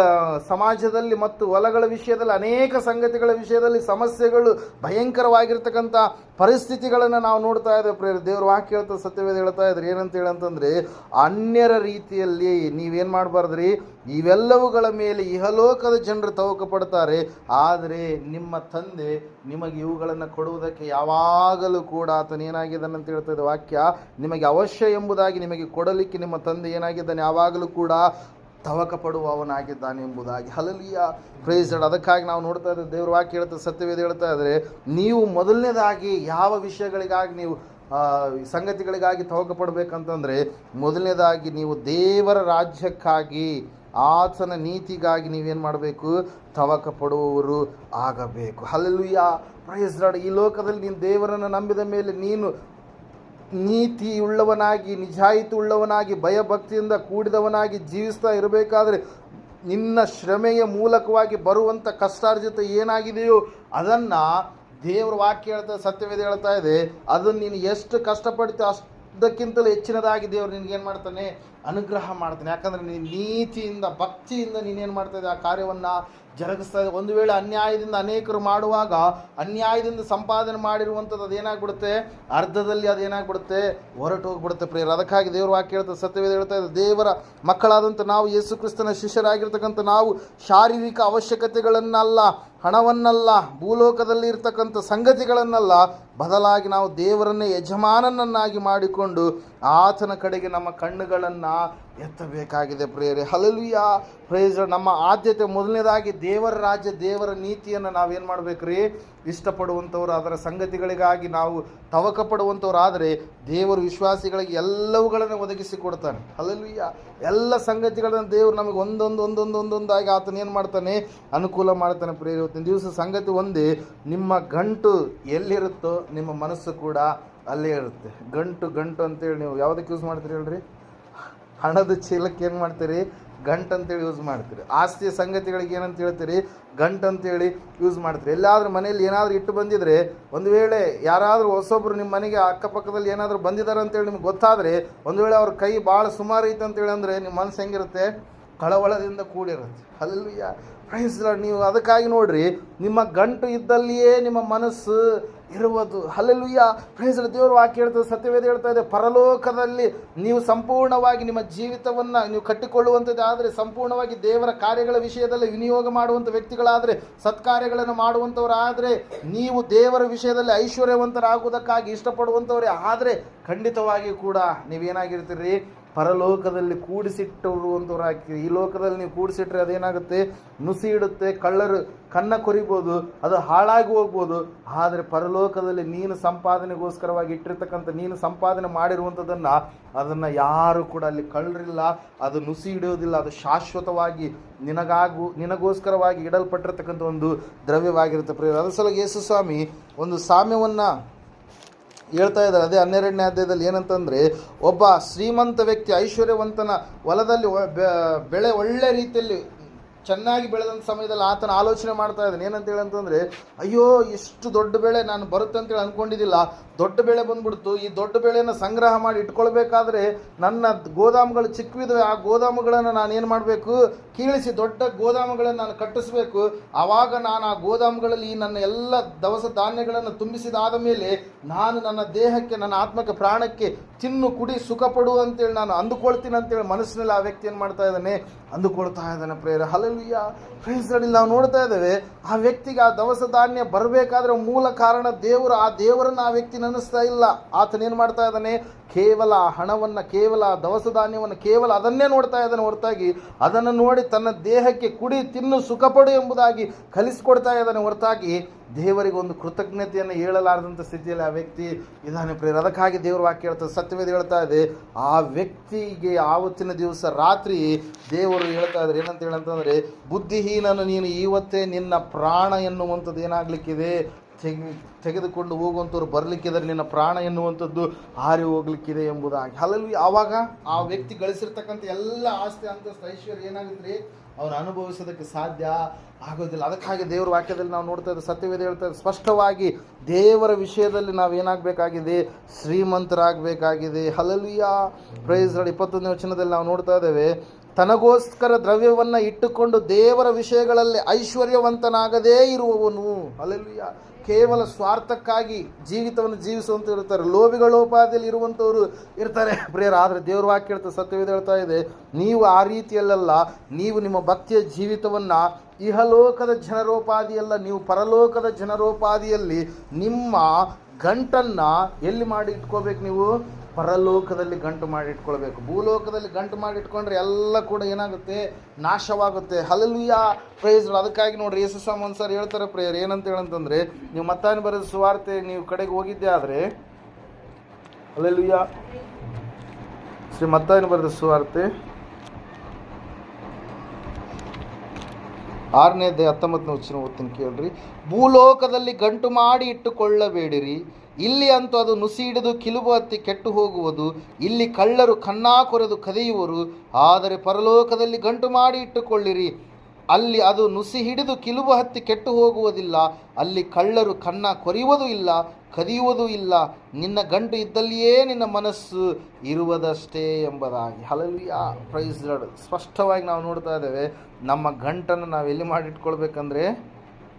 ಸಮಾಜದಲ್ಲಿ ಮತ್ತು ಹೊಲಗಳ ವಿಷಯದಲ್ಲಿ, ಅನೇಕ ಸಂಗತಿಗಳ ವಿಷಯದಲ್ಲಿ ಸಮಸ್ಯೆಗಳು ಭಯಂಕರವಾಗಿರ್ತಕ್ಕಂಥ ಪರಿಸ್ಥಿತಿಗಳನ್ನು ನಾವು ನೋಡ್ತಾ ಇದ್ದೇವೆ ಪ್ರೇರ ದೇವರು ವಾಕ್ಯ ಹೇಳ್ತಾ, ಸತ್ಯವೇದ ಹೇಳ್ತಾ ಇದ್ರೆ ಏನಂತ ಹೇಳಂತಂದ್ರೆ ಅನ್ಯರ ರೀತಿಯಲ್ಲಿ ನೀವೇನು ಮಾಡಬಾರ್ದ್ರಿ? ಇವೆಲ್ಲವುಗಳ ಮೇಲೆ ಇಹಲೋಕದ ಜನರು ತವಕ ಪಡ್ತಾರೆ ಆದರೆ ನಿಮ್ಮ ತಂದೆ ನಿಮಗೆ ಇವುಗಳನ್ನು ಕೊಡುವುದಕ್ಕೆ ಯಾವಾಗಲೂ ಕೂಡ ಆತನ ಏನಾಗಿದ್ದಾನೆ ಅಂತ ಹೇಳ್ತಾ ಇದ್ದ ವಾಕ್ಯ, ನಿಮಗೆ ಅವಶ್ಯ ಎಂಬುದಾಗಿ ನಿಮಗೆ ಕೊಡಲಿಕ್ಕೆ ನಿಮ್ಮ ತಂದೆ ಏನಾಗಿದ್ದಾನೆ? ಯಾವಾಗಲೂ ಕೂಡ ತವಕ ಪಡುವವನಾಗಿದ್ದಾನೆ ಎಂಬುದಾಗಿ ಹಲಲಿಯ ಪ್ರೈಸ್ಡ್ ಅದಕ್ಕಾಗಿ ನಾವು ನೋಡ್ತಾ ಇದ್ದೇವೆ, ದೇವ್ರ ವಾಕ್ಯ ಹೇಳ್ತಾ ಸತ್ಯವೇದ ಹೇಳ್ತಾ ಇದ್ದರೆ ನೀವು ಮೊದಲನೇದಾಗಿ ಯಾವ ವಿಷಯಗಳಿಗಾಗಿ ನೀವು ಸಂಗತಿಗಳಿಗಾಗಿ ತವಕ ಪಡಬೇಕಂತಂದರೆ ಮೊದಲನೇದಾಗಿ ನೀವು ದೇವರ ರಾಜ್ಯಕ್ಕಾಗಿ, ಆತನ ನೀತಿಗಾಗಿ ನೀವೇನು ಮಾಡಬೇಕು? ತವಕ ಪಡುವವರು ಆಗಬೇಕು ಹಲಲುಯ್ಯ ಪ್ರೈಸ್ ಈ ಲೋಕದಲ್ಲಿ ನೀನು ದೇವರನ್ನು ನಂಬಿದ ಮೇಲೆ ನೀನು ನೀತಿ ಉಳ್ಳವನಾಗಿ ನಿಜಾಯಿತಿ ಉಳ್ಳವನಾಗಿ ಭಯಭಕ್ತಿಯಿಂದ ಕೂಡಿದವನಾಗಿ ಜೀವಿಸ್ತಾ ಇರಬೇಕಾದ್ರೆ ನಿನ್ನ ಶ್ರಮೆಯ ಮೂಲಕವಾಗಿ ಬರುವಂಥ ಕಷ್ಟಾರ್ಜಿತ ಏನಾಗಿದೆಯೋ ಅದನ್ನು ದೇವ್ರ ವಾಕ್ಯ ಹೇಳ್ತಾ, ಸತ್ಯವೇದ ಹೇಳ್ತಾ ಇದೆ. ಅದನ್ನು ನೀನು ಎಷ್ಟು ಕಷ್ಟಪಡ್ತೀಯೋ ಅಷ್ಟಕ್ಕಿಂತಲೂ ಹೆಚ್ಚಿನದಾಗಿ ದೇವ್ರು ನಿನಗೇನು ಮಾಡ್ತಾನೆ? ಅನುಗ್ರಹ ಮಾಡ್ತಾನೆ. ಯಾಕಂದರೆ ನೀನು ನೀತಿಯಿಂದ, ಭಕ್ತಿಯಿಂದ ನೀನೇನು ಮಾಡ್ತಾ ಇದ್ದೆ? ಆ ಕಾರ್ಯವನ್ನು ಜರುಗಿಸ್ತಾ ಇದೆ ಒಂದು ವೇಳೆ ಅನ್ಯಾಯದಿಂದ ಅನೇಕರು ಮಾಡುವಾಗ, ಅನ್ಯಾಯದಿಂದ ಸಂಪಾದನೆ ಮಾಡಿರುವಂಥದ್ದು ಅದೇನಾಗ್ಬಿಡುತ್ತೆ? ಅರ್ಧದಲ್ಲಿ ಅದೇನಾಗ್ಬಿಡುತ್ತೆ? ಹೊರಟು ಹೋಗ್ಬಿಡುತ್ತೆ ಪ್ರಿಯರು. ಅದಕ್ಕಾಗಿ ದೇವರು ವಾಕ್ಯ ಹೇಳ್ತಾರೆ ಸತ್ಯವೇದ ಹೇಳ್ತಾ ಇದೆ ದೇವರ ಮಕ್ಕಳಾದಂಥ ನಾವು ಯೇಸು ಕ್ರಿಸ್ತನ ಶಿಷ್ಯರಾಗಿರ್ತಕ್ಕಂಥ ನಾವು ಶಾರೀರಿಕ ಅವಶ್ಯಕತೆಗಳನ್ನಲ್ಲ ಹಣವನ್ನಲ್ಲ ಭೂಲೋಕದಲ್ಲಿ ಇರ್ತಕ್ಕಂಥ ಸಂಗತಿಗಳನ್ನಲ್ಲ ಬದಲಾಗಿ ನಾವು ದೇವರನ್ನೇ ಯಜಮಾನನನ್ನಾಗಿ ಮಾಡಿಕೊಂಡು ಆತನ ಕಡೆಗೆ ನಮ್ಮ ಕಣ್ಣುಗಳನ್ನು ಎತ್ತಬೇಕಾಗಿದೆ ಪ್ರೇರೆ ಹಲಲಿಯ ಪ್ರೈಸ್ ನಮ್ಮ ಆದ್ಯತೆ ಮೊದಲನೇದಾಗಿ ದೇವರ ರಾಜ್ಯ, ದೇವರ ನೀತಿಯನ್ನು ನಾವೇನು ಮಾಡ್ಬೇಕ್ರಿ? ಇಷ್ಟಪಡುವಂಥವ್ರು, ಅದರ ಸಂಗತಿಗಳಿಗಾಗಿ ನಾವು ತವಕ ಪಡುವಂಥವ್ರಾದರೆ ದೇವರು ವಿಶ್ವಾಸಿಗಳಿಗೆ ಎಲ್ಲವುಗಳನ್ನು ಒದಗಿಸಿ ಕೊಡ್ತಾನೆ. ಹಲಲಿಯ ಎಲ್ಲ ಸಂಗತಿಗಳನ್ನು ದೇವರು ನಮಗೆ ಒಂದೊಂದು ಒಂದೊಂದು, ಒಂದೊಂದಾಗಿ ಆತನ ಏನು ಮಾಡ್ತಾನೆ? ಅನುಕೂಲ ಮಾಡ್ತಾನೆ ಪ್ರೇರೆ ಇವತ್ತಿನ ದಿವಸ ಸಂಗತಿ ಒಂದೇ, ನಿಮ್ಮ ಗಂಟು ಎಲ್ಲಿರುತ್ತೋ ನಿಮ್ಮ ಮನಸ್ಸು ಕೂಡ ಅಲ್ಲೇ ಇರುತ್ತೆ. ಗಂಟು ಗಂಟು ಅಂತೇಳಿ ನೀವು ಯಾವುದಕ್ಕೆ ಯೂಸ್ ಮಾಡ್ತೀರಿ ಹೇಳ್ರಿ? ಹಣದ ಚೀಲಕ್ಕೆ ಏನು ಮಾಡ್ತೀರಿ? ಗಂಟು ಅಂತೇಳಿ ಯೂಸ್ ಮಾಡ್ತೀರಿ. ಆಸ್ತಿಯ ಸಂಗತಿಗಳಿಗೆ ಏನಂತ ಹೇಳ್ತೀರಿ? ಗಂಟು ಅಂತೇಳಿ ಯೂಸ್ ಮಾಡ್ತೀರಿ. ಎಲ್ಲಾದರೂ ಮನೇಲಿ ಏನಾದರೂ ಇಟ್ಟು ಬಂದಿದ್ರೆ, ಒಂದು ವೇಳೆ ಯಾರಾದರೂ ಹೊಸೊಬ್ರು ನಿಮ್ಮ ಮನೆಗೆ ಅಕ್ಕಪಕ್ಕದಲ್ಲಿ ಏನಾದರೂ ಬಂದಿದ್ದಾರೆ ಅಂತೇಳಿ ನಿಮ್ಗೆ ಗೊತ್ತಾದರೆ, ಒಂದು ವೇಳೆ ಅವ್ರ ಕೈ ಭಾಳ ಸುಮಾರು ಐತೆ ಅಂತೇಳಿ ಅಂದರೆ ನಿಮ್ಮ ಮನಸ್ಸು ಹೆಂಗಿರುತ್ತೆ? ಕಳವಳದಿಂದ ಕೂಡಿರುತ್ತೆ. ಅಲ್ಲಿಯ ಪ್ರೈಸ್ ನೀವು ಅದಕ್ಕಾಗಿ ನೋಡ್ರಿ, ನಿಮ್ಮ ಗಂಟು ಇದ್ದಲ್ಲಿಯೇ ನಿಮ್ಮ ಮನಸ್ಸು ಇರುವುದು. ಹಲಲುಯ್ಯ ಪ್ರೇಸರ ದೇವರು ವಾಕ್ಯ ಹೇಳ್ತದೆ ಸತ್ಯವೇದ ಹೇಳ್ತಾ ಇದೆ, ಪರಲೋಕದಲ್ಲಿ ನೀವು ಸಂಪೂರ್ಣವಾಗಿ ನಿಮ್ಮ ಜೀವಿತವನ್ನು ನೀವು ಕಟ್ಟಿಕೊಳ್ಳುವಂಥದ್ದು ಆದರೆ, ಸಂಪೂರ್ಣವಾಗಿ ದೇವರ ಕಾರ್ಯಗಳ ವಿಷಯದಲ್ಲಿ ವಿನಿಯೋಗ ಮಾಡುವಂಥ ವ್ಯಕ್ತಿಗಳಾದರೆ, ಸತ್ಕಾರ್ಯಗಳನ್ನು ಮಾಡುವಂಥವರಾದರೆ, ನೀವು ದೇವರ ವಿಷಯದಲ್ಲಿ ಐಶ್ವರ್ಯವಂತರಾಗುವುದಕ್ಕಾಗಿ ಇಷ್ಟಪಡುವಂಥವರೇ ಆದರೆ ಖಂಡಿತವಾಗಿ ಕೂಡ ನೀವೇನಾಗಿರ್ತೀರಿ? ಪರಲೋಕದಲ್ಲಿ ಕೂಡಿಸಿಟ್ಟಿರುವಂಥವ್ರು ಹಾಕಿ ಈ ಲೋಕದಲ್ಲಿ ನೀವು ಕೂಡಿಸಿಟ್ರೆ ಅದೇನಾಗುತ್ತೆ? ನುಸಿ ಇಡುತ್ತೆ, ಕಳ್ಳರು, ಕನ್ನ ಕೊರಿಬೋದು, ಅದು ಹಾಳಾಗಿ ಹೋಗ್ಬೋದು. ಆದರೆ ಪರಲೋಕದಲ್ಲಿ ನೀನು ಸಂಪಾದನೆಗೋಸ್ಕರವಾಗಿ ಇಟ್ಟಿರ್ತಕ್ಕಂಥ, ನೀನು ಸಂಪಾದನೆ ಮಾಡಿರುವಂಥದ್ದನ್ನು, ಅದನ್ನು ಯಾರು ಕೂಡ ಅಲ್ಲಿ ಕಳ್ಳರಿಲ್ಲ, ಅದು ನುಸಿ ಹಿಡಿಯೋದಿಲ್ಲ ಅದು ಶಾಶ್ವತವಾಗಿ ನಿನಗಾಗು, ನಿನಗೋಸ್ಕರವಾಗಿ ಇಡಲ್ಪಟ್ಟಿರ್ತಕ್ಕಂಥ ಒಂದು ದ್ರವ್ಯವಾಗಿರುತ್ತೆ. ಪ್ರಿಯ ಅದರ ಸಲ ಯೇಸು ಸ್ವಾಮಿ ಒಂದು ಸಾಮ್ಯವನ್ನು ಹೇಳ್ತಾ ಇದ್ದಾರೆ. ಅದೇ ಹನ್ನೆರಡನೇ ಅಧ್ಯಾಯದಲ್ಲಿ ಏನಂತಂದರೆ ಒಬ್ಬ ಶ್ರೀಮಂತ ವ್ಯಕ್ತಿ ಐಶ್ವರ್ಯವಂತನ ಹೊಲದಲ್ಲಿ ಬೆಳೆ ಒಳ್ಳೆ ರೀತಿಯಲ್ಲಿ ಚೆನ್ನಾಗಿ ಬೆಳೆದಂಥ ಸಮಯದಲ್ಲಿ ಆತನ ಆಲೋಚನೆ ಮಾಡ್ತಾ ಇದ್ದಾನೆ. ಏನಂತ ಹೇಳಿ ಅಂತಂದರೆ, ಅಯ್ಯೋ ಎಷ್ಟು ದೊಡ್ಡ ಬೆಳೆ ನಾನು ಬರುತ್ತೆ ಅಂತೇಳಿ ಅಂದ್ಕೊಂಡಿದ್ದಿಲ್ಲ ದೊಡ್ಡ ಬೆಳೆ ಬಂದ್ಬಿಡ್ತು. ಈ ದೊಡ್ಡ ಬೆಳೆಯನ್ನು ಸಂಗ್ರಹ ಮಾಡಿ ಇಟ್ಕೊಳ್ಬೇಕಾದ್ರೆ ನನ್ನ ಗೋದಾಮುಗಳು ಚಿಕ್ಕವಿದ್ದಾವೆ ಆ ಗೋದಾಮುಗಳನ್ನು ನಾನು ಏನು ಮಾಡಬೇಕು? ಕೀಳಿಸಿ ದೊಡ್ಡ ಗೋದಾಮುಗಳನ್ನು ನಾನು ಕಟ್ಟಿಸ್ಬೇಕು. ಆವಾಗ ನಾನು ಆ ಗೋದಾಮುಗಳಲ್ಲಿ ನನ್ನ ಎಲ್ಲ ದವಸ ಧಾನ್ಯಗಳನ್ನು ತುಂಬಿಸಿದಾದ ಮೇಲೆ ನಾನು ನನ್ನ ದೇಹಕ್ಕೆ, ನನ್ನ ಆತ್ಮಕ್ಕೆ, ಪ್ರಾಣಕ್ಕೆ ತಿನ್ನು, ಕುಡಿ ಸುಖ ಪಡು ಅಂತೇಳಿ ನಾನು ಅಂದುಕೊಳ್ತೀನಿ ಅಂತೇಳಿ ಮನಸ್ಸಿನಲ್ಲಿ ಆ ವ್ಯಕ್ತಿ ಏನು ಮಾಡ್ತಾ ಇದ್ದಾನೆ? ಅಂದುಕೊಳ್ತಾ ಇದ್ದಾನೆ ಪ್ರೇರ ಹಲಲಿಯ ಫ್ರೆಂಡ್ಸ್ಗಳಲ್ಲಿ ನಾವು ನೋಡ್ತಾ ಇದ್ದೇವೆ, ಆ ವ್ಯಕ್ತಿಗೆ ಆ ದವಸ ಧಾನ್ಯ ಬರಬೇಕಾದ್ರೆ ಮೂಲ ಕಾರಣ ದೇವರು, ಆ ದೇವರನ್ನು ಆ ವ್ಯಕ್ತಿ ನೆನೆಸ್ತಾ ಇಲ್ಲ. ಆತನೇನು ಮಾಡ್ತಾ ಇದ್ದಾನೆ? ಕೇವಲ ಆ ಹಣವನ್ನು, ಕೇವಲ ದವಸ ಧಾನ್ಯವನ್ನು, ಕೇವಲ ಅದನ್ನೇ ನೋಡ್ತಾ ಇದ್ದಾನೆ ಹೊರತಾಗಿ, ಅದನ್ನು ನೋಡಿ ತನ್ನ ದೇಹಕ್ಕೆ ಕುಡಿ ತಿನ್ನು ಸುಖಪಡು ಎಂಬುದಾಗಿ ಕಲಿಸಿಕೊಡ್ತಾ ಇದ್ದಾನೆ ಹೊರತಾಗಿ, ದೇವರಿಗೆ ಒಂದು ಕೃತಜ್ಞತೆಯನ್ನು ಹೇಳಲಾರದಂಥ ಸ್ಥಿತಿಯಲ್ಲಿ ಆ ವ್ಯಕ್ತಿ ಇದಾನೆ ಪ್ರೇರ ಅದಕ್ಕಾಗಿ ದೇವರು ವಾಕ್ಯ ಹೇಳ್ತಾರೆ ಸತ್ಯವೇದ ಹೇಳ್ತಾ ಇದೆ, ಆ ವ್ಯಕ್ತಿಗೆ ಆವತ್ತಿನ ದಿವಸ ರಾತ್ರಿ ದೇವರು ಹೇಳ್ತಾ ಇದ್ದಾರೆ, ಏನಂತ ಹೇಳಂತಂದರೆ, ಬುದ್ಧಿಹೀನನು ನೀನು, ಇವತ್ತೇ ನಿನ್ನ ಪ್ರಾಣ ಎನ್ನುವಂಥದ್ದು ಏನಾಗಲಿಕ್ಕಿದೆ? ತೆಗೆ, ತೆಗೆದುಕೊಂಡು ಹೋಗುವಂಥವ್ರು ಬರಲಿಕ್ಕಿದ್ದಾರೆ ನಿನ್ನ ಪ್ರಾಣ ಎನ್ನುವಂಥದ್ದು ಹಾರಿ ಹೋಗ್ಲಿಕ್ಕಿದೆ ಎಂಬುದಾಗಿ. ಅಲ್ಲಲ್ಲಿ ಆವಾಗ? ಆ ವ್ಯಕ್ತಿ ಗಳಿಸಿರ್ತಕ್ಕಂಥ ಎಲ್ಲ ಆಸ್ತಿ, ಅಂತಸ್ತು, ಐಶ್ವರ್ಯ ಏನಾಗುತ್ತೆ ಅವನು ಅನುಭವಿಸೋದಕ್ಕೆ ಸಾಧ್ಯ ಆಗೋದಿಲ್ಲ. ಅದಕ್ಕಾಗಿ ದೇವರ ವಾಕ್ಯದಲ್ಲಿ ನಾವು ನೋಡ್ತಾ ಇದ್ದೇವೆ ಸತ್ಯವೇದ ಹೇಳ್ತಾ ಇದೆ ಸ್ಪಷ್ಟವಾಗಿ ದೇವರ ವಿಷಯದಲ್ಲಿ ನಾವು ಏನಾಗಬೇಕಾಗಿದೆ ಶ್ರೀಮಂತರಾಗಬೇಕಾಗಿದೆ ಹಲಲಿಯ ಪ್ರೈಸ್ ಇಪ್ಪತ್ತೊಂದನೇ ವಚನದಲ್ಲಿ ನಾವು ನೋಡ್ತಾ ಇದ್ದೇವೆ, ತನಗೋಸ್ಕರ ದ್ರವ್ಯವನ್ನು ಇಟ್ಟುಕೊಂಡು ದೇವರ ವಿಷಯಗಳಲ್ಲಿ ಐಶ್ವರ್ಯವಂತನಾಗದೇ ಇರುವವನು. ಅಲ್ಲೆಲ್ಲುಯ್ಯ ಕೇವಲ ಸ್ವಾರ್ಥಕ್ಕಾಗಿ ಜೀವಿತವನ್ನು ಜೀವಿಸುವಂತ ಇರ್ತಾರೆ ಲೋಭಿಗಳೋಪಾದಿಯಲ್ಲಿ ಇರುವಂಥವರು ಇರ್ತಾರೆ. ಪ್ರೇರ ಆದರೆ ದೇವ್ರ ವಾಕ್ಯ ಹೇಳ್ತಾ, ಸತ್ಯವೇದ ಹೇಳ್ತಾ ಇದೆ, ನೀವು ಆ ರೀತಿಯಲ್ಲೆಲ್ಲ, ನೀವು ನಿಮ್ಮ ಭಕ್ತಿಯ ಜೀವಿತವನ್ನು ಇಹಲೋಕದ ಜನರೋಪಾದಿಯಲ್ಲ, ನೀವು ಪರಲೋಕದ ಜನರೋಪಾದಿಯಲ್ಲಿ ನಿಮ್ಮ ಗಂಟನ್ನು ಎಲ್ಲಿ ಮಾಡಿ ಇಟ್ಕೋಬೇಕು ನೀವು? ಪರಲೋಕದಲ್ಲಿ ಗಂಟು ಮಾಡಿಟ್ಕೊಳ್ಬೇಕು. ಭೂಲೋಕದಲ್ಲಿ ಗಂಟು ಮಾಡಿಟ್ಕೊಂಡ್ರೆ ಎಲ್ಲ ಕೂಡ ಏನಾಗುತ್ತೆ? ನಾಶವಾಗುತ್ತೆ. ಹಲಲುಯ ಪ್ರೈಸ್ ಅದಕ್ಕಾಗಿ ನೋಡ್ರಿ, ಯೇಸು ಸ್ವಾಮಿ ಒಂದು ಸರಿ ಹೇಳ್ತಾರೆ ಪ್ರೇಯರ್, ಏನಂತ ಹೇಳಂತಂದ್ರೆ, ನೀವು ಮತ್ತಾನೆ ಬರೆದ ಸುವಾರ್ತೆ ನೀವು ಕಡೆಗೆ ಹೋಗಿದ್ದೆ ಆದರೆ ಹಲಲುಯ ಶ್ರೀ ಮತ್ತಾಯನ ಬರೆದ ಸುವಾರ್ತೆ ಆರನೇದೇ ಹತ್ತೊಂಬತ್ತನೇ ವಚನ ಓದ್ತೀನಿ ಕೇಳ್ರಿ. ಭೂಲೋಕದಲ್ಲಿ ಗಂಟು ಮಾಡಿ ಇಟ್ಟುಕೊಳ್ಳಬೇಡಿರಿ. ಇಲ್ಲಿ ಅಂತೂ ಅದು ನುಸಿ ಹಿಡಿದು ಕಿಲುಬು ಹತ್ತಿ ಕೆಟ್ಟು ಹೋಗುವುದು, ಇಲ್ಲಿ ಕಳ್ಳರು ಕನ್ನಾ ಕೊರೆದು ಕದಿಯುವರು, ಆದರೆ ಪರಲೋಕದಲ್ಲಿ ಗಂಟು ಮಾಡಿ ಇಟ್ಟುಕೊಳ್ಳಿರಿ. ಅಲ್ಲಿ ಅದು ನುಸಿ ಹಿಡಿದು ಕಿಲುಬು ಹತ್ತಿ ಕೆಟ್ಟು ಹೋಗುವುದಿಲ್ಲ, ಅಲ್ಲಿ ಕಳ್ಳರು ಕನ್ನ ಕೊರೆಯುವುದೂ ಇಲ್ಲ, ಕದಿಯುವುದೂ ಇಲ್ಲ. ನಿನ್ನ ಗಂಟು ಇದ್ದಲ್ಲಿಯೇ ನಿನ್ನ ಮನಸ್ಸು ಇರುವುದಷ್ಟೇ ಎಂಬುದಾಗಿ. ಹಲಲಿಯ ಪ್ರೈಸ್ ಸ್ಪಷ್ಟವಾಗಿ ನಾವು ನೋಡ್ತಾ ಇದ್ದೇವೆ, ನಮ್ಮ ಗಂಟನ್ನು ನಾವು ಎಲ್ಲಿ ಮಾಡಿಟ್ಕೊಳ್ಬೇಕಂದ್ರೆ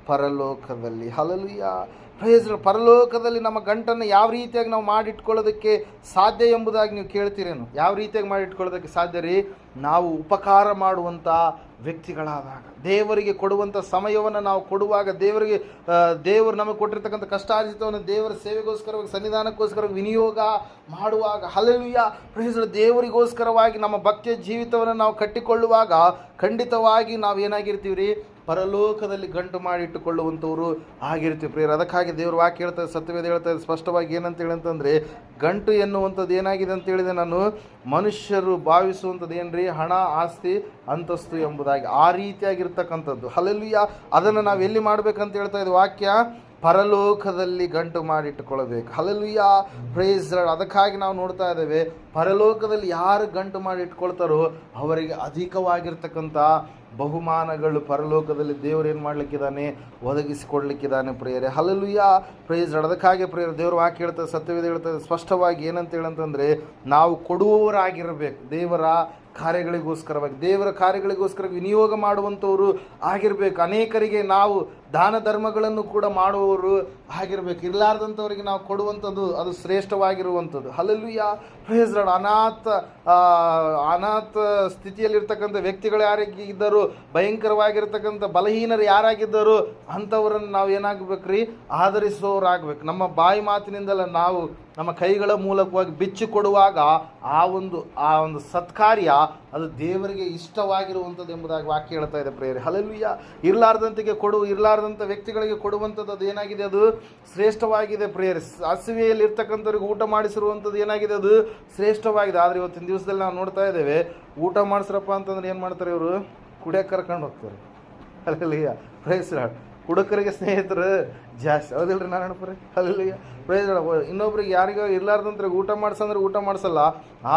ಪರಲೋಕದಲ್ಲಿ. ಹಲಲಿಯ ಲಾರ್ಡ್. ಪರಲೋಕದಲ್ಲಿ ನಮ್ಮ ಗಂಟನ್ನು ಯಾವ ರೀತಿಯಾಗಿ ನಾವು ಮಾಡಿಟ್ಕೊಳ್ಳೋದಕ್ಕೆ ಸಾಧ್ಯ ಎಂಬುದಾಗಿ ನೀವು ಕೇಳ್ತೀರೇನು ಯಾವ ರೀತಿಯಾಗಿ ಮಾಡಿಟ್ಕೊಳ್ಳೋದಕ್ಕೆ ಸಾಧ್ಯ ರೀ ನಾವು ಉಪಕಾರ ಮಾಡುವಂಥ ವ್ಯಕ್ತಿಗಳಾದಾಗ, ದೇವರಿಗೆ ಕೊಡುವಂಥ ಸಮಯವನ್ನು ನಾವು ಕೊಡುವಾಗ, ದೇವರಿಗೆ ದೇವರು ನಮಗೆ ಕೊಟ್ಟಿರ್ತಕ್ಕಂಥ ಕಷ್ಟಾರ್ಜಿತವನ್ನು ದೇವರ ಸೇವೆಗೋಸ್ಕರವಾಗಿ ಸನ್ನಿಧಾನಕ್ಕೋಸ್ಕರ ವಿನಿಯೋಗ ಮಾಡುವಾಗ ಹಲವಿಯ ಪ್ರಯೋಜನ ದೇವರಿಗೋಸ್ಕರವಾಗಿ ನಮ್ಮ ಭಕ್ತಿಯ ಜೀವಿತವನ್ನು ನಾವು ಕಟ್ಟಿಕೊಳ್ಳುವಾಗ ಖಂಡಿತವಾಗಿ ನಾವು ಏನಾಗಿರ್ತೀವಿ ರೀ ಪರಲೋಕದಲ್ಲಿ ಗಂಟು ಮಾಡಿಟ್ಟುಕೊಳ್ಳುವಂಥವ್ರು ಆಗಿರ್ತೀವಿ ಪ್ರಿಯರು. ಅದಕ್ಕಾಗಿ ದೇವ್ರ ವಾಕ್ಯ ಹೇಳ್ತಾರೆ ಸತ್ಯವೇದ ಹೇಳ್ತಾರೆ ಸ್ಪಷ್ಟವಾಗಿ ಏನಂತ ಹೇಳಂತಂದರೆ ಗಂಟು ಎನ್ನುವಂಥದ್ದು ಏನಾಗಿದೆ ಅಂತೇಳಿದೆ ನಾನು, ಮನುಷ್ಯರು ಭಾವಿಸುವಂಥದ್ದು ಏನ್ರಿ? ಹಣ, ಆಸ್ತಿ, ಅಂತಸ್ತು ಎಂಬುದಾಗಿ. ಆ ರೀತಿಯಾಗಿರ್ತಕ್ಕಂಥದ್ದು. ಹಲಲಿಯ ಅದನ್ನು ನಾವು ಎಲ್ಲಿ ಮಾಡ್ಬೇಕಂತ ಹೇಳ್ತಾ ಇದ್ದೀವಿ. ವಾಕ್ಯ ಪರಲೋಕದಲ್ಲಿ ಗಂಟು ಮಾಡಿಟ್ಟುಕೊಳ್ಳಬೇಕು. ಹಲಲುಯ್ಯ ಪ್ರೈಸ್ ಅದಕ್ಕಾಗಿ ನಾವು ನೋಡ್ತಾ ಇದ್ದೇವೆ, ಪರಲೋಕದಲ್ಲಿ ಯಾರು ಗಂಟು ಮಾಡಿ ಇಟ್ಕೊಳ್ತಾರೋ ಅವರಿಗೆ ಅಧಿಕವಾಗಿರ್ತಕ್ಕಂಥ ಬಹುಮಾನಗಳು ಪರಲೋಕದಲ್ಲಿ ದೇವರು ಏನು ಮಾಡಲಿಕ್ಕಿದ್ದಾನೆ? ಒದಗಿಸಿಕೊಡ್ಲಿಕ್ಕಿದ್ದಾನೆ ಪ್ರೇಯರೆ. ಹಲಲುಯ್ಯ ಪ್ರೇಯಸ್ ಅದಕ್ಕಾಗಿ ಪ್ರೇಯರ್, ದೇವರು ವಾಕ್ಯ ಹೇಳ್ತಾರೆ ಸತ್ಯವೇದ ಹೇಳ್ತಾರೆ ಸ್ಪಷ್ಟವಾಗಿ ಏನಂತ ಹೇಳಂತಂದರೆ, ನಾವು ಕೊಡುವವರಾಗಿರಬೇಕು. ದೇವರ ಕಾರ್ಯಗಳಿಗೋಸ್ಕರವಾಗಿ, ದೇವರ ಕಾರ್ಯಗಳಿಗೋಸ್ಕರ ವಿನಿಯೋಗ ಮಾಡುವಂಥವರು ಆಗಿರಬೇಕು. ಅನೇಕರಿಗೆ ನಾವು ದಾನ ಧರ್ಮಗಳನ್ನು ಕೂಡ ಮಾಡುವವರು ಆಗಿರ್ಬೇಕು. ಇರಲಾರ್ದಂಥವ್ರಿಗೆ ನಾವು ಕೊಡುವಂಥದ್ದು ಅದು ಶ್ರೇಷ್ಠವಾಗಿರುವಂಥದ್ದು. ಅಲ್ಲಲ್ಲಿ ಯಾ ಪ್ರೇಜ್ ಅನಾಥ ಅನಾಥ ಸ್ಥಿತಿಯಲ್ಲಿರ್ತಕ್ಕಂಥ ವ್ಯಕ್ತಿಗಳು ಯಾರಿಗೆ ಇದ್ದರು, ಭಯಂಕರವಾಗಿರ್ತಕ್ಕಂಥ ಬಲಹೀನರು ಯಾರಾಗಿದ್ದರು ಅಂಥವರನ್ನು ನಾವು ಏನಾಗಬೇಕ್ರಿ? ಆಧರಿಸುವವರಾಗಬೇಕು. ನಮ್ಮ ಬಾಯಿ ಮಾತಿನಿಂದಲ್ಲ ನಾವು ನಮ್ಮ ಕೈಗಳ ಮೂಲಕವಾಗಿ ಬಿಚ್ಚಿ ಕೊಡುವಾಗ ಆ ಒಂದು ಆ ಒಂದು ಸತ್ಕಾರ್ಯ ಅದು ದೇವರಿಗೆ ಇಷ್ಟವಾಗಿರುವಂಥದ್ದು ಎಂಬುದಾಗಿ ವಾಕ್ಯ ಹೇಳ್ತಾ ಇದೆ ಪ್ರೇಯರ್. ಹಲಲುಯ್ಯ ಇರಲಾರ್ದಂತಿಗೆ ಕೊಡು ಇರಲಾರ್ದಂಥ ವ್ಯಕ್ತಿಗಳಿಗೆ ಕೊಡುವಂಥದ್ದು ಅದು ಏನಾಗಿದೆ ಅದು? ಶ್ರೇಷ್ಠವಾಗಿದೆ ಪ್ರೇಯರ್. ಹಸಿವೆಯಲ್ಲಿ ಇರ್ತಕ್ಕಂಥವ್ರಿಗೆ ಊಟ ಮಾಡಿಸಿರುವಂಥದ್ದು ಏನಾಗಿದೆ ಅದು? ಶ್ರೇಷ್ಠವಾಗಿದೆ. ಆದರೆ ಇವತ್ತಿನ ದಿವಸದಲ್ಲಿ ನಾವು ನೋಡ್ತಾ ಇದ್ದೇವೆ, ಊಟ ಮಾಡಿಸ್ರಪ್ಪ ಅಂತಂದ್ರೆ ಏನು ಮಾಡ್ತಾರೆ ಇವರು? ಕುಡಿಯೋಕೆ ಕರ್ಕೊಂಡು ಹೋಗ್ತಾರೆ. ಅಲ್ಲಲ್ಲಿಯ ಪ್ರೈಸ್ ಹುಡುಗರಿಗೆ ಸ್ನೇಹಿತರು ಜಾಸ್ತಿ. ಹೌದಿಲ್ರಿ ನಾರಾಯಣಪುರಿ ಅಲ್ಲಿ ಪ್ರಯೋಜನ ಇನ್ನೊಬ್ರಿಗೆ ಯಾರಿಗೋ ಇರ್ಲಾರ್ದಂದ್ರೆ ಊಟ ಮಾಡ್ಸಂದ್ರೆ ಊಟ ಮಾಡಿಸಲ್ಲ.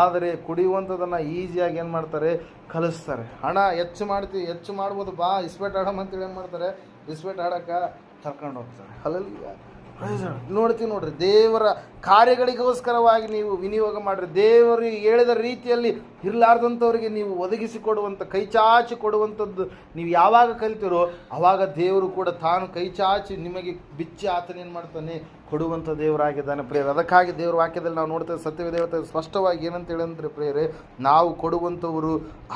ಆದರೆ ಕುಡಿಯುವಂಥದ್ದನ್ನು ಈಸಿಯಾಗಿ ಏನು ಮಾಡ್ತಾರೆ? ಕಲಿಸ್ತಾರೆ. ಹಣ ಹೆಚ್ಚು ಮಾಡ್ತೀವಿ ಹೆಚ್ಚು ಮಾಡ್ಬೋದು, ಬಾ ಇಸ್ಪೇಟ್ ಆಡಮ್ ಅಂತೇಳಿ ಏನು ಮಾಡ್ತಾರೆ? ಇಸ್ಪೇಟ್ ಆಡೋಕೆ ಕರ್ಕೊಂಡು ಹೋಗ್ತಾರೆ. ಅಲ್ಲಲ್ಲಿಯ ನೋಡ್ತೀವಿ ನೋಡ್ರಿ, ದೇವರ ಕಾರ್ಯಗಳಿಗೋಸ್ಕರವಾಗಿ ನೀವು ವಿನಿಯೋಗ ಮಾಡಿರಿ. ದೇವರಿಗೆ ಹೇಳಿದ ರೀತಿಯಲ್ಲಿ ಇರಲಾರ್ದಂಥವ್ರಿಗೆ ನೀವು ಒದಗಿಸಿ ಕೊಡುವಂಥ, ಕೈ ಚಾಚಿ ಕೊಡುವಂಥದ್ದು ನೀವು ಯಾವಾಗ ಕಲಿತೀರೋ ಆವಾಗ ದೇವರು ಕೂಡ ತಾನು ಕೈ ಚಾಚಿ ನಿಮಗೆ ಬಿಚ್ಚಿ ಆತನೇನು ಮಾಡ್ತಾನೆ? ಕೊಡುವಂಥ ದೇವರಾಗಿದ್ದಾನೆ ಪ್ರೇಯರ್. ಅದಕ್ಕಾಗಿ ದೇವರ ವಾಕ್ಯದಲ್ಲಿ ನಾವು ನೋಡ್ತೇವೆ ಸತ್ಯವೇ ದೇವತೆ ಸ್ಪಷ್ಟವಾಗಿ ಏನಂತ ಹೇಳಂದ್ರೆ ಪ್ರೇಯರೆ, ನಾವು ಕೊಡುವಂಥವರು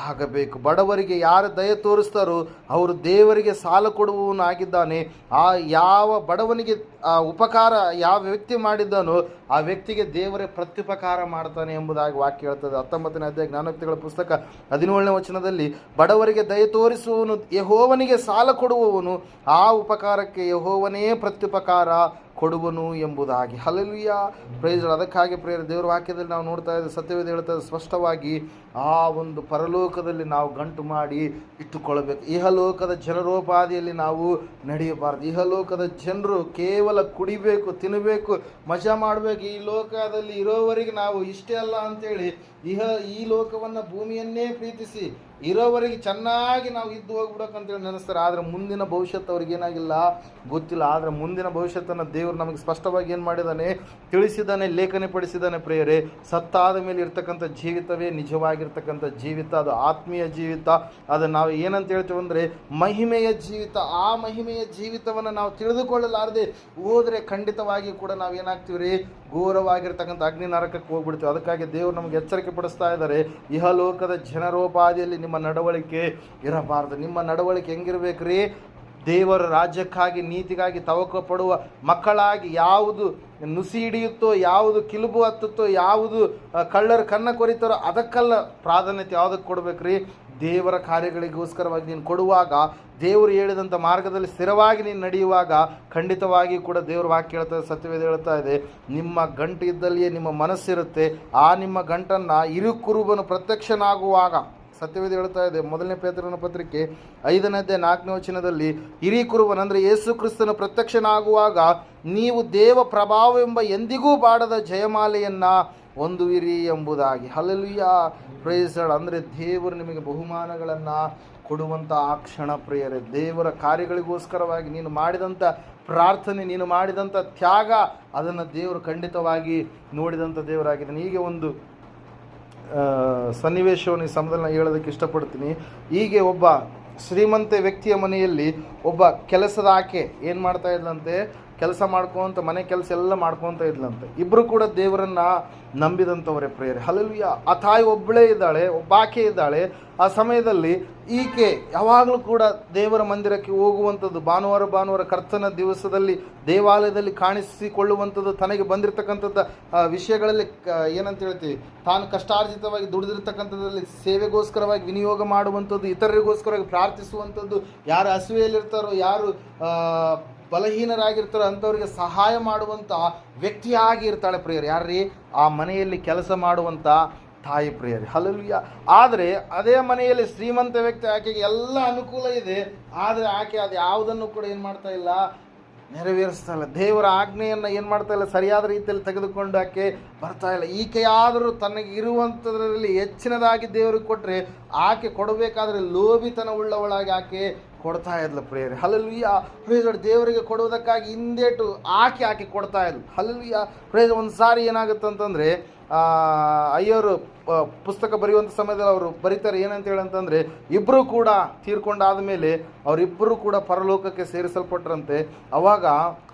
ಆಗಬೇಕು. ಬಡವರಿಗೆ ಯಾರು ದಯ ತೋರಿಸ್ತಾರೋ ಅವರು ದೇವರಿಗೆ ಸಾಲ ಕೊಡುವವನಾಗಿದ್ದಾನೆ. ಆ ಯಾವ ಬಡವನಿಗೆ, ಆ ಉಪಕಾರ ಯಾವ ವ್ಯಕ್ತಿ ಮಾಡಿದ್ದಾನೋ ಆ ವ್ಯಕ್ತಿಗೆ ದೇವರೇ ಪ್ರತ್ಯುಪಕಾರ ಮಾಡ್ತಾನೆ ಎಂಬುದಾಗಿ ವಾಕ್ಯ ಹೇಳ್ತದೆ. ಹತ್ತೊಂಬತ್ತನೇ ಅಧ್ಯಾಯ ಜ್ಞಾನೋಕ್ತಿಗಳ ಪುಸ್ತಕ ಹದಿನೇಳನೇ ವಚನದಲ್ಲಿ, ಬಡವರಿಗೆ ದಯ ತೋರಿಸುವವನು ಯಹೋವನಿಗೆ ಸಾಲ ಕೊಡುವವನು, ಆ ಉಪಕಾರಕ್ಕೆ ಯಹೋವನೇ ಪ್ರತ್ಯುಪಕಾರ ಕೊಡುವನು ಎಂಬುದಾಗಿ. ಹಲಲುಯ್ಯ ಪ್ರೈಸ್ ಅದಕ್ಕಾಗಿ ಪ್ರೇರ ದೇವರ ವಾಕ್ಯದಲ್ಲಿ ನಾವು ನೋಡ್ತಾ ಇದ್ದೇವೆ, ಸತ್ಯವೇದ ಹೇಳ್ತಾ ಸ್ಪಷ್ಟವಾಗಿ ಆ ಒಂದು ಪರಲೋಕದಲ್ಲಿ ನಾವು ಗಂಟು ಮಾಡಿ ಇಟ್ಟುಕೊಳ್ಳಬೇಕು. ಇಹಲೋಕದ ಜನರೋಪಾದಿಯಲ್ಲಿ ನಾವು ನಡೆಯಬಾರ್ದು. ಇಹಲೋಕದ ಜನರು ಕೇವಲ ಕುಡಿಬೇಕು, ತಿನ್ನಬೇಕು, ಮಜಾ ಮಾಡಬೇಕು. ಈ ಲೋಕದಲ್ಲಿ ಇರೋವರೆಗೆ ನಾವು ಇಷ್ಟೇ ಅಲ್ಲ ಅಂತೇಳಿ ಇಹ ಈ ಲೋಕವನ್ನು ಭೂಮಿಯನ್ನೇ ಪ್ರೀತಿಸಿ ಇರೋವರೆಗೆ ಚೆನ್ನಾಗಿ ನಾವು ಇದ್ದು ಹೋಗ್ಬಿಡಕ್ಕಂತೇಳಿ ನೆನೆಸ್ತಾರೆ. ಆದರೆ ಮುಂದಿನ ಭವಿಷ್ಯತ್ ಅವ್ರಿಗೆ ಏನಾಗಿಲ್ಲ. ಗೊತ್ತಿಲ್ಲ. ಆದರೆ ಮುಂದಿನ ಭವಿಷ್ಯತ್ತನ್ನು ದೇವರು ನಮಗೆ ಸ್ಪಷ್ಟವಾಗಿ ಏನು ಮಾಡಿದ್ದಾನೆ ತಿಳಿಸಿದ್ದಾನೆ ಲೇಖನೆ ಪಡಿಸಿದ್ದಾನೆ ಪ್ರೇಯರೇ. ಸತ್ತಾದ ಮೇಲೆ ಇರ್ತಕ್ಕಂಥ ಜೀವಿತವೇ ನಿಜವಾಗಿರ್ತಕ್ಕಂಥ ಜೀವಿತ. ಅದು ಆತ್ಮೀಯ ಜೀವಿತ. ಅದು ನಾವು ಏನಂತ ಹೇಳ್ತೀವಿ ಅಂದರೆ ಮಹಿಮೆಯ ಜೀವಿತ. ಆ ಮಹಿಮೆಯ ಜೀವಿತವನ್ನು ನಾವು ತಿಳಿದುಕೊಳ್ಳಲಾರದೆ ಹೋದರೆ ಖಂಡಿತವಾಗಿ ಕೂಡ ನಾವು ಏನಾಗ್ತೀವಿ ರೀ? ಘೋರವಾಗಿರ್ತಕ್ಕಂಥ ಅಗ್ನಿ ನರಕಕ್ಕೆ ಹೋಗ್ಬಿಡ್ತೀವಿ. ಅದಕ್ಕಾಗಿ ದೇವರು ನಮಗೆ ಎಚ್ಚರಿಕೆ ಪಡಿಸ್ತಾ ಇದ್ದಾರೆ. ಇಹಲೋಕದ ಜನರೋಪಾದಿಯಲ್ಲಿ ನಿಮ್ಮ ನಡವಳಿಕೆ ಇರಬಾರ್ದು. ನಿಮ್ಮ ನಡವಳಿಕೆ ಹೆಂಗಿರ್ಬೇಕ್ರಿ ದೇವರ ರಾಜ್ಯಕ್ಕಾಗಿ, ನೀತಿಗಾಗಿ ತವಕ ಪಡುವ ಮಕ್ಕಳಾಗಿ ಯಾವುದು ನುಸಿ ಹಿಡಿಯುತ್ತೋ, ಯಾವುದು ಕಿಲುಬು ಹತ್ತುತ್ತೋ, ಯಾವುದು ಕಳ್ಳರು ಕನ್ನ ಕೊರಿತಾರೋ ಅದಕ್ಕೆಲ್ಲ ಪ್ರಾಧಾನ್ಯತೆ ಯಾವುದಕ್ಕೆ ಕೊಡ್ಬೇಕ್ರಿ ದೇವರ ಕಾರ್ಯಗಳಿಗೋಸ್ಕರವಾಗಿ ನೀನು ಕೊಡುವಾಗ, ದೇವರು ಹೇಳಿದಂಥ ಮಾರ್ಗದಲ್ಲಿ ಸ್ಥಿರವಾಗಿ ನೀನು ನಡೆಯುವಾಗ, ಖಂಡಿತವಾಗಿ ಕೂಡ ದೇವರು ವಾಕ್ಯ ಹೇಳ್ತಾ, ಸತ್ಯವೇದ ಹೇಳ್ತಾ ಇದೆ, ನಿಮ್ಮ ಗಂಟು ಇದ್ದಲ್ಲಿಯೇ ನಿಮ್ಮ ಮನಸ್ಸಿರುತ್ತೆ. ಆ ನಿಮ್ಮ ಗಂಟನ್ನು ಇರುಕುರುಬನು ಪ್ರತ್ಯಕ್ಷನಾಗುವಾಗ, ಸತ್ಯವೇದ ಹೇಳ್ತಾ ಇದೆ, ಮೊದಲನೇ ಪೇತ್ರನ ಪತ್ರಿಕೆ ಐದನೇ ಅಧ್ಯಾಯ ನಾಲ್ಕನೇ ವಚನದಲ್ಲಿ ಹಿರಿಕುರುವನ್ ಅಂದರೆ ಯೇಸು ಕ್ರಿಸ್ತನ ಪ್ರತ್ಯಕ್ಷನಾಗುವಾಗ, ನೀವು ದೇವ ಪ್ರಭಾವವೆಂಬ ಎಂದಿಗೂ ಬಾಡದ ಜಯಮಾಲೆಯನ್ನು ಹೊಂದುವಿರಿ ಎಂಬುದಾಗಿ. ಹಲಲುಯ್ಯ ಪ್ರೈಸಡ್ ಅಂದರೆ ದೇವರು ನಿಮಗೆ ಬಹುಮಾನಗಳನ್ನು ಕೊಡುವಂಥ ಆ ಕ್ಷಣ ಪ್ರಿಯರೇ, ದೇವರ ಕಾರ್ಯಗಳಿಗೋಸ್ಕರವಾಗಿ ನೀನು ಮಾಡಿದಂಥ ಪ್ರಾರ್ಥನೆ, ನೀನು ಮಾಡಿದಂಥ ತ್ಯಾಗ, ಅದನ್ನು ದೇವರು ಖಂಡಿತವಾಗಿ ನೋಡಿದಂಥ ದೇವರಾಗಿದ್ದಾನೆ. ಹೀಗೆ ಒಂದು ಸನ್ನಿವೇಶವನ್ನು ಈ ಸಮಯದಲ್ಲಿ ಹೇಳೋದಕ್ಕೆ ಇಷ್ಟಪಡ್ತೀನಿ. ಹೀಗೆ ಒಬ್ಬ ಶ್ರೀಮಂತ ವ್ಯಕ್ತಿಯ ಮನೆಯಲ್ಲಿ ಒಬ್ಬ ಕೆಲಸದ ಆಕೆ ಏನು ಮಾಡ್ತಾ ಇದ್ಲಂತೆ? ಕೆಲಸ ಮಾಡ್ಕೊಂತ, ಮನೆ ಕೆಲಸ ಎಲ್ಲ ಮಾಡ್ಕೊತ ಇದ್ಲಂತೆ. ಇಬ್ಬರು ಕೂಡ ದೇವರನ್ನ ನಂಬಿದಂಥವರೇ ಪ್ರೇಯರ್. ಹಲಲುಯ್ಯ ಆ ತಾಯಿ ಒಬ್ಬಳೇ ಇದ್ದಾಳೆ ಒಬ್ಬ ಆಕೆ ಇದ್ದಾಳೆ. ಆ ಸಮಯದಲ್ಲಿ ಈಕೆ ಯಾವಾಗಲೂ ಕೂಡ ದೇವರ ಮಂದಿರಕ್ಕೆ ಹೋಗುವಂಥದ್ದು, ಭಾನುವಾರ ಭಾನುವಾರ ಕರ್ತನ ದಿವಸದಲ್ಲಿ ದೇವಾಲಯದಲ್ಲಿ ಕಾಣಿಸಿಕೊಳ್ಳುವಂಥದ್ದು, ತನಗೆ ಬಂದಿರತಕ್ಕಂಥದ್ದು ವಿಷಯಗಳಲ್ಲಿ ಏನಂತ ಹೇಳ್ತೀವಿ, ತಾನು ಕಷ್ಟಾರ್ಜಿತವಾಗಿ ದುಡಿದಿರ್ತಕ್ಕಂಥದ್ದಲ್ಲಿ ಸೇವೆಗೋಸ್ಕರವಾಗಿ ವಿನಿಯೋಗ ಮಾಡುವಂಥದ್ದು, ಇತರರಿಗೋಸ್ಕರವಾಗಿ ಪ್ರಾರ್ಥಿಸುವಂಥದ್ದು, ಯಾರು ಹಸುವೆಯಲ್ಲಿರ್ತಾರೋ, ಯಾರು ಬಲಹೀನರಾಗಿರ್ತಾರೋ ಅಂಥವ್ರಿಗೆ ಸಹಾಯ ಮಾಡುವಂಥ ವ್ಯಕ್ತಿಯಾಗಿ ಇರ್ತಾಳೆ ಪ್ರಿಯರು. ಯಾರ್ರೀ? ಆ ಮನೆಯಲ್ಲಿ ಕೆಲಸ ಮಾಡುವಂಥ ತಾಯಿ ಪ್ರಿಯರಿ ಹಲಲುಯ್ಯ ಆದರೆ ಅದೇ ಮನೆಯಲ್ಲಿ ಶ್ರೀಮಂತ ವ್ಯಕ್ತಿ ಆಕೆಗೆ ಎಲ್ಲ ಅನುಕೂಲ ಇದೆ. ಆದರೆ ಆಕೆ ಅದು ಯಾವುದನ್ನು ಕೂಡ ಏನು ಮಾಡ್ತಾ ಇಲ್ಲ? ನೆರವೇರಿಸ್ತಾ ಇಲ್ಲ. ದೇವರ ಆಜ್ಞೆಯನ್ನು ಏನು ಮಾಡ್ತಾ ಇಲ್ಲ? ಸರಿಯಾದ ರೀತಿಯಲ್ಲಿ ತೆಗೆದುಕೊಂಡು ಆಕೆ ಬರ್ತಾ ಇಲ್ಲ. ಈಕೆಯಾದರೂ ತನಗೆ ಇರುವಂಥದ್ರಲ್ಲಿ ಹೆಚ್ಚಿನದಾಗಿ ದೇವರಿಗೆ ಕೊಟ್ಟರೆ ಆಕೆ ಕೊಡಬೇಕಾದ್ರೆ ಲೋಭಿತನ ಉಳ್ಳವಳಾಗಿ ಆಕೆ ಕೊಡ್ತಾ ಇದ್ಲು ಪ್ರೇಯರ್. ಹಲಲುಯ್ಯ ಪ್ರೇಜ್ ದೇವರಿಗೆ ಕೊಡುವುದಕ್ಕಾಗಿ ಹಿಂದೇಟು ಆಕೆ ಆಕೆ ಕೊಡ್ತಾ ಇದ್ಲು. ಹಲಲುಯ್ಯ ಪ್ರೇಜ್ ಒಂದು ಸಾರಿ ಏನಾಗುತ್ತೆ ಅಂತಂದರೆ ಅಯ್ಯವರು ಪುಸ್ತಕ ಬರೆಯುವಂಥ ಸಮಯದಲ್ಲಿ ಅವರು ಬರೀತಾರೆ, ಏನಂತ ಹೇಳಂತಂದರೆ ಇಬ್ಬರೂ ಕೂಡ ತೀರ್ಕೊಂಡಾದ ಮೇಲೆ ಅವರಿಬ್ಬರು ಕೂಡ ಪರಲೋಕಕ್ಕೆ ಸೇರಿಸಲ್ಪಟ್ಟರಂತೆ ಅವಾಗ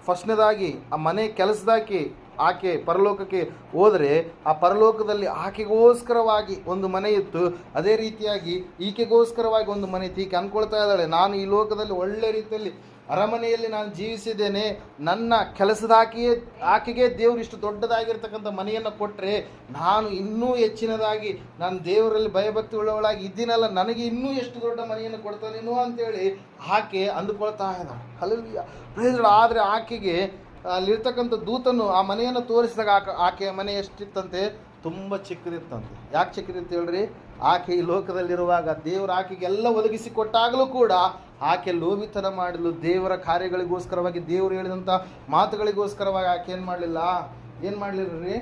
ಫಸ್ಟ್ನೇದಾಗಿ ಆ ಮನೆ ಕೆಲಸದಾಕಿ ಆಕೆ ಪರಲೋಕಕ್ಕೆ ಹೋದರೆ, ಆ ಪರಲೋಕದಲ್ಲಿ ಆಕೆಗೋಸ್ಕರವಾಗಿ ಒಂದು ಮನೆ ಇತ್ತು. ಅದೇ ರೀತಿಯಾಗಿ ಈಕೆಗೋಸ್ಕರವಾಗಿ ಒಂದು ಮನೆ ಇತ್ತು. ಈಕೆ ಅಂದ್ಕೊಳ್ತಾ ಇದ್ದಾಳೆ, ನಾನು ಈ ಲೋಕದಲ್ಲಿ ಒಳ್ಳೆ ರೀತಿಯಲ್ಲಿ ಅರಮನೆಯಲ್ಲಿ ನಾನು ಜೀವಿಸಿದ್ದೇನೆ, ನನ್ನ ಕೆಲಸದ ಆಕೆಯೇ ಆಕೆಗೆ ದೇವರು ಇಷ್ಟು ದೊಡ್ಡದಾಗಿರ್ತಕ್ಕಂಥ ಮನೆಯನ್ನು ಕೊಟ್ಟರೆ ನಾನು ಇನ್ನೂ ಹೆಚ್ಚಿನದಾಗಿ ನಾನು ದೇವರಲ್ಲಿ ಭಯಭಕ್ತಿ ಉಳ್ಳವಳಾಗಿ ಇದ್ದೀನಲ್ಲ, ನನಗೆ ಇನ್ನೂ ಎಷ್ಟು ದೊಡ್ಡ ಮನೆಯನ್ನು ಕೊಡ್ತಾನೇನೋ ಅಂತೇಳಿ ಆಕೆ ಅಂದುಕೊಳ್ತಾ ಇದ್ದಾಳೆ. ಹಲವು ಆದರೆ ಆಕೆಗೆ ಅಲ್ಲಿರ್ತಕ್ಕಂಥ ದೂತನು ಆ ಮನೆಯನ್ನು ತೋರಿಸಿದಾಗ ಆಕೆ, ಆಕೆಯ ಮನೆ ಎಷ್ಟಿತ್ತಂತೆ? ತುಂಬ ಚಿಕ್ಕದಿತ್ತಂತೆ. ಯಾಕೆ ಚಿಕ್ಕದಿತ್ತು ಹೇಳ್ರಿ? ಆಕೆ ಈ ಲೋಕದಲ್ಲಿರುವಾಗ ದೇವರು ಆಕೆಗೆಲ್ಲ ಒದಗಿಸಿ ಕೊಟ್ಟಾಗಲೂ ಕೂಡ ಆಕೆ ಲೋಭಿತನ ಮಾಡಲು ದೇವರ ಕಾರ್ಯಗಳಿಗೋಸ್ಕರವಾಗಿ ದೇವರು ಹೇಳಿದಂಥ ಮಾತುಗಳಿಗೋಸ್ಕರವಾಗಿ ಆಕೆ ಏನು ಮಾಡಲಿಲ್ಲ? ಏನು ಮಾಡಲಿಲ್ಲ ರೀ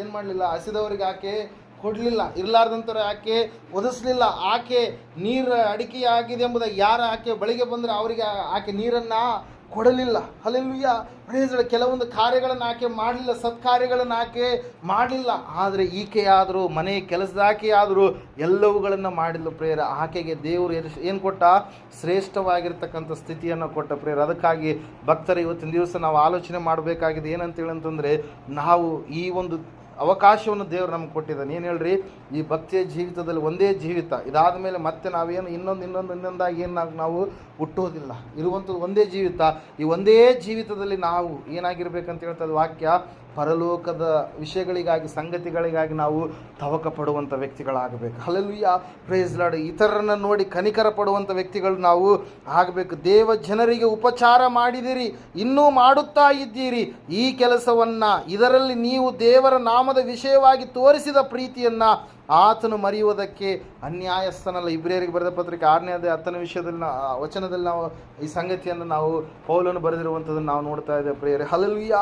ಏನು ಮಾಡಲಿಲ್ಲ? ಹಸಿದವರಿಗೆ ಆಕೆ ಕೊಡಲಿಲ್ಲ. ಇರಲಾರ್ದಂಥವ್ರು ಆಕೆ ಒದಿಸ್ಲಿಲ್ಲ. ಆಕೆ ನೀರು ಅಡಿಕೆ ಆಗಿದೆ ಎಂಬುದಾಗಿ ಯಾರು ಆಕೆ ಬಳಿಗೆ ಬಂದರೆ ಅವರಿಗೆ ಆಕೆ ನೀರನ್ನು ಕೊಡಲಿಲ್ಲ. ಅಲ್ಲೆಲ್ಲೂಯ್ಯ ಪ್ರೇಸಳ ಕೆಲವೊಂದು ಕಾರ್ಯಗಳನ್ನು ಆಕೆ ಮಾಡಲಿಲ್ಲ, ಸತ್ಕಾರ್ಯಗಳನ್ನು ಆಕೆ ಮಾಡಲಿಲ್ಲ. ಆದರೆ ಈಕೆಯಾದರೂ, ಮನೆ ಕೆಲಸದಾಕೆಯಾದರೂ ಎಲ್ಲವುಗಳನ್ನು ಮಾಡಿಲ್ಲ ಪ್ರೇರ ಆಕೆಗೆ ದೇವರು ಏನು ಕೊಟ್ಟ? ಶ್ರೇಷ್ಠವಾಗಿರ್ತಕ್ಕಂಥ ಸ್ಥಿತಿಯನ್ನು ಕೊಟ್ಟ ಪ್ರೇರ ಅದಕ್ಕಾಗಿ ಭಕ್ತರು, ಇವತ್ತಿನ ದಿವಸ ನಾವು ಆಲೋಚನೆ ಮಾಡಬೇಕಾಗಿದೆ. ಏನಂತೇಳಿ ಅಂತಂದರೆ, ನಾವು ಈ ಒಂದು ಅವಕಾಶವನ್ನು ದೇವರು ನಮ್ಗೆ ಕೊಟ್ಟಿದ್ದಾನೆ. ಏನು ಹೇಳ್ರಿ? ಈ ಭಕ್ತಿಯ ಜೀವಿತದಲ್ಲಿ ಒಂದೇ ಜೀವಿತ. ಇದಾದ ಮೇಲೆ ಮತ್ತೆ ನಾವೇನು ಇನ್ನೊಂದು ಇನ್ನೊಂದು, ಇನ್ನೊಂದಾಗಿ ಏನು ನಾವು ಹುಟ್ಟೋದಿಲ್ಲ. ಇರುವಂಥದ್ದು ಒಂದೇ ಜೀವಿತ. ಈ ಒಂದೇ ಜೀವಿತದಲ್ಲಿ ನಾವು ಏನಾಗಿರ್ಬೇಕಂತ ಹೇಳ್ತದೆ ವಾಕ್ಯ, ಪರಲೋಕದ ವಿಷಯಗಳಿಗಾಗಿ, ಸಂಗತಿಗಳಿಗಾಗಿ ನಾವು ತವಕ ಪಡುವಂಥ ವ್ಯಕ್ತಿಗಳಾಗಬೇಕು. ಹಲಲುಯ್ಯ ಪ್ರೇಸ್ ಲಾಡ್ ಇತರರನ್ನು ನೋಡಿ ಕನಿಕರ ಪಡುವಂಥ ವ್ಯಕ್ತಿಗಳು ನಾವು ಆಗಬೇಕು. ದೇವ ಜನರಿಗೆ ಉಪಚಾರ ಮಾಡಿದಿರಿ, ಇನ್ನೂ ಮಾಡುತ್ತಾ ಇದ್ದೀರಿ. ಈ ಕೆಲಸವನ್ನು ಇದರಲ್ಲಿ ನೀವು ದೇವರ ನಾಮದ ವಿಷಯವಾಗಿ ತೋರಿಸಿದ ಪ್ರೀತಿಯನ್ನು ಆತನು ಮರೆಯುವುದಕ್ಕೆ ಅನ್ಯಾಯಸ್ಥನಲ್ಲ. ಇಬ್ರಿಯರಿಗೆ ಬರೆದ ಪತ್ರಿಕೆ ಆರನೇ ಅದೇ ಹತ್ತನೇ ವಿಷಯದಲ್ಲಿ ನಾವು ವಚನದಲ್ಲಿ ನಾವು ಈ ಸಂಗತಿಯನ್ನು ನಾವು ಪೌಲನ್ನು ಬರೆದಿರುವಂಥದ್ದನ್ನು ನಾವು ನೋಡ್ತಾ ಇದ್ದೇವೆ ಪ್ರೇಯರ್. ಹಲಲ್ವಿಯ